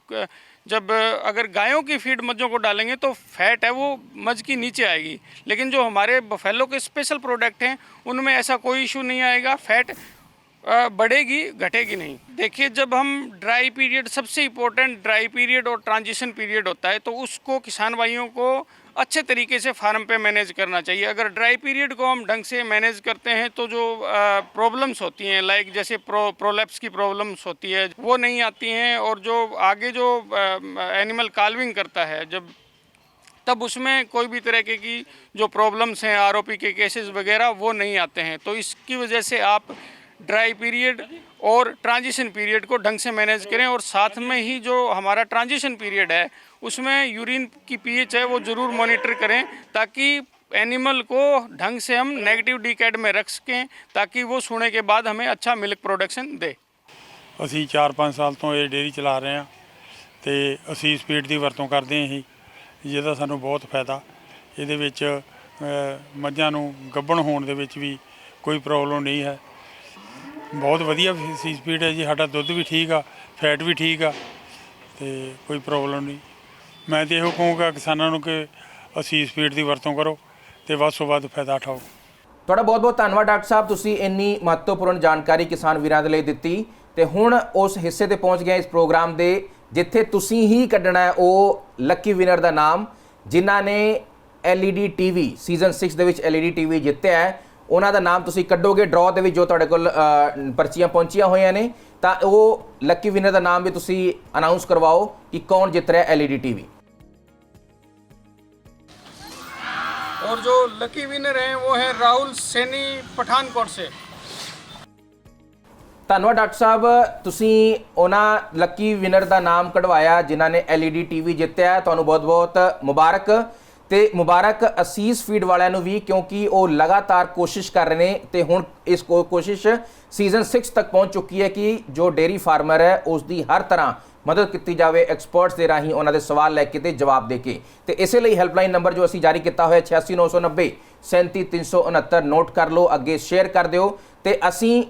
जब अगर गायों की फ़ीड मज्जों को डालेंगे तो फैट है वो मज की नीचे आएगी। लेकिन जो हमारे बफेलो के स्पेशल प्रोडक्ट हैं, उनमें ऐसा कोई इशू नहीं आएगा। फैट बढ़ेगी, घटेगी नहीं। देखिए, जब हम ड्राई पीरियड सबसे इम्पोर्टेंट ड्राई पीरियड और ट्रांजिशन पीरियड होता है तो उसको किसान भाइयों को अच्छे तरीके से फार्म पे मैनेज करना चाहिए। अगर ड्राई पीरियड को हम ढंग से मैनेज करते हैं तो जो प्रॉब्लम्स होती हैं, लाइक जैसे प्रो, प्रोलेप्स की प्रॉब्लम्स होती है, वो नहीं आती हैं, और जो आगे जो एनिमल काल्विंग करता है, जब, तब उसमें कोई भी तरह के की जो प्रॉब्लम्स हैं आरोपी के केसेस वगैरह, वो नहीं आते हैं। तो इसकी वजह से आप ड्राई पीरियड और ट्रांजिशन पीरियड को ढंग से मैनेज करें और साथ में ही जो हमारा ट्रांजिशन पीरियड है उसमें यूरिन की पीएच है वो ज़रूर मॉनिटर करें ताकि एनिमल को ढंग से हम नेगेटिव डीकैड में रख सकें ताकि वो सोने के बाद हमें अच्छा मिल्क प्रोडक्शन दे ਅਸੀਂ 4-5 ਸਾਲ ਤੋਂ ਇਹ ਡੇਅਰੀ ਚਲਾ ਰਹੇ ਹਾਂ ਤੇ ਅਸੀਂ ਸਪੀਡ ਦੀ ਵਰਤੋਂ ਕਰਦੇ ਹਾਂ ਇਹੀ ਜਿਹਦਾ ਸਾਨੂੰ ਬਹੁਤ ਫਾਇਦਾ ਇਹਦੇ ਵਿੱਚ ਅ, ਮੱਝਾਂ ਨੂੰ ਗੱਭਣ ਹੋਣ ਦੇ ਵਿੱਚ ਵੀ ਕੋਈ ਪ੍ਰੋਬਲਮ ਨਹੀਂ ਹੈ ਬਹੁਤ ਵਧੀਆ ਸੀ ਸਪੀਡ ਹੈ ਜੀ, ਸਾਡਾ ਦੁੱਧ ਵੀ ਠੀਕ ਆ ਫੈਟ ਵੀ ਠੀਕ ਆ, ਤੇ ਕੋਈ ਪ੍ਰੋਬਲਮ ਨਹੀਂ। ਮੈਂ ਤੇ ਇਹੋ ਕਹੂੰਗਾ ਕਿਸਾਨਾਂ ਨੂੰ ਕਿ ਅਸੀਂ ਸਪੀਡ ਦੀ ਵਰਤੋਂ ਕਰੋ ਤੇ ਵੱਧ ਤੋਂ ਵੱਧ ਫਾਇਦਾ ਉਠਾਓ। ਤੁਹਾਡਾ ਬਹੁਤ-ਬਹੁਤ ਧੰਨਵਾਦ ਡਾਕਟਰ ਸਾਹਿਬ, ਤੁਸੀਂ ਇੰਨੀ ਮਹੱਤਵਪੂਰਨ ਜਾਣਕਾਰੀ ਕਿਸਾਨ ਵੀਰਾਂ ਦੇ ਲਈ ਦਿੱਤੀ ਤੇ ਹੁਣ ਉਸ ਹਿੱਸੇ ਤੇ ਪਹੁੰਚ ਗਏ ਇਸ ਪ੍ਰੋਗਰਾਮ ਦੇ, ਜਿੱਥੇ ਤੁਸੀਂ ਹੀ ਕੱਢਣਾ ਹੈ ਉਹ ਲੱਕੀ ਵਿਨਰ ਦਾ ਨਾਮ, ਜਿਨ੍ਹਾਂ ਨੇ LED TV ਸੀਜ਼ਨ 6 ਦੇ ਵਿੱਚ LED TV ਜਿੱਤਿਆ ਹੈ। ਉਹਨਾਂ ਦਾ ਨਾਮ ਤੁਸੀਂ ਕੱਢੋਗੇ ਡਰਾਅ ਦੇ ਵਿੱਚ ਜੋ ਤੁਹਾਡੇ ਕੋਲ ਅ, ਪਰਚੀਆਂ ਪਹੁੰਚੀਆਂ ਹੋਈਆਂ ਨੇ ਤਾਂ ਉਹ ਲੱਕੀ ਵਿਨਰ ਦਾ ਨਾਮ ਵੀ ਤੁਸੀਂ ਅਨਾਉਂਸ ਕਰਵਾਓ ਕਿ ਕੌਣ ਜਿੱਤ ਰਿਹਾ LED TV और जो लकी विनर हैं वो हैं राहुल सैनी पठानकोट से ਧੰਨਵਾਦ ਡਾਕਟਰ ਸਾਹਿਬ ਤੁਸੀਂ ਉਹਨਾਂ ਲੱਕੀ ਵਿਨਰ ਦਾ ਨਾਮ ਕਢਵਾਇਆ ਜਿਨ੍ਹਾਂ ਨੇ LED TV ਜਿੱਤਿਆ ਤੁਹਾਨੂੰ ਬਹੁਤ-ਬਹੁਤ ਮੁਬਾਰਕ ਤੇ ਮੁਬਾਰਕ ਅਸੀਸ ਫੀਡ ਵਾਲਿਆਂ ਨੂੰ ਵੀ, ਕਿਉਂਕਿ ਉਹ ਲਗਾਤਾਰ ਕੋਸ਼ਿਸ਼ ਕਰ ਰਹੇ ਨੇ ਤੇ ਹੁਣ ਇਸ ਕੋ- ਕੋਸ਼ਿਸ਼ ਸੀਜ਼ਨ 6 ਤੱਕ ਪਹੁੰਚ ਚੁੱਕੀ ਹੈ ਕਿ ਜੋ ਡੇਰੀ ਫਾਰਮਰ ਹੈ ਉਸ ਦੀ ਹਰ ਤਰ੍ਹਾਂ ਮਦਦ ਕੀਤੀ ਜਾਵੇ ਐਕਸਪਰਟਸ ਦੇ ਰਾਹੀਂ ਉਹਨਾਂ ਦੇ ਸਵਾਲ ਲੈ ਕੇ ਤੇ ਜਵਾਬ ਦੇ ਕੇ। ਤੇ ਇਸੇ ਲਈ ਹੈਲਪਲਾਈਨ ਨੰਬਰ ਜੋ ਅਸੀਂ ਜਾਰੀ ਕੀਤਾ ਹੋਇਆ 86990 37369 ਨੋਟ ਕਰ ਲਓ, ਅੱਗੇ ਸ਼ੇਅਰ ਕਰ ਦਿਓ। ਤੇ ਅਸੀਂ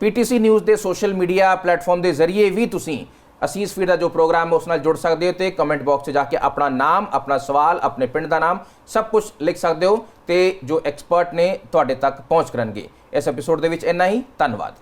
ਪੀਟੀਸੀ ਨਿਊਜ਼ ਦੇ ਸੋਸ਼ਲ ਮੀਡੀਆ ਪਲੇਟਫਾਰਮ ਦੇ ਜ਼ਰੀਏ ਵੀ ਤੁਸੀਂ ਅਸੀਸ ਫੀਡ ਦਾ ਜੋ ਪ੍ਰੋਗਰਾਮ ਹੈ ਉਸ ਨਾਲ ਜੁੜ ਸਕਦੇ ਹੋ ਤੇ ਕਮੈਂਟ ਬਾਕਸ 'ਚ ਜਾ ਕੇ ਆਪਣਾ ਨਾਮ, ਆਪਣਾ ਸਵਾਲ, ਆਪਣੇ ਪਿੰਡ ਦਾ ਨਾਮ ਸਭ ਕੁਝ ਲਿਖ ਸਕਦੇ ਹੋ ਤੇ ਜੋ ਐਕਸਪਰਟ ਨੇ ਤੁਹਾਡੇ ਤੱਕ ਪਹੁੰਚ ਕਰਨਗੇ। ਇਸ ਐਪੀਸੋਡ ਦੇ ਵਿੱਚ ਇੰਨਾ ਹੀ। ਧੰਨਵਾਦ।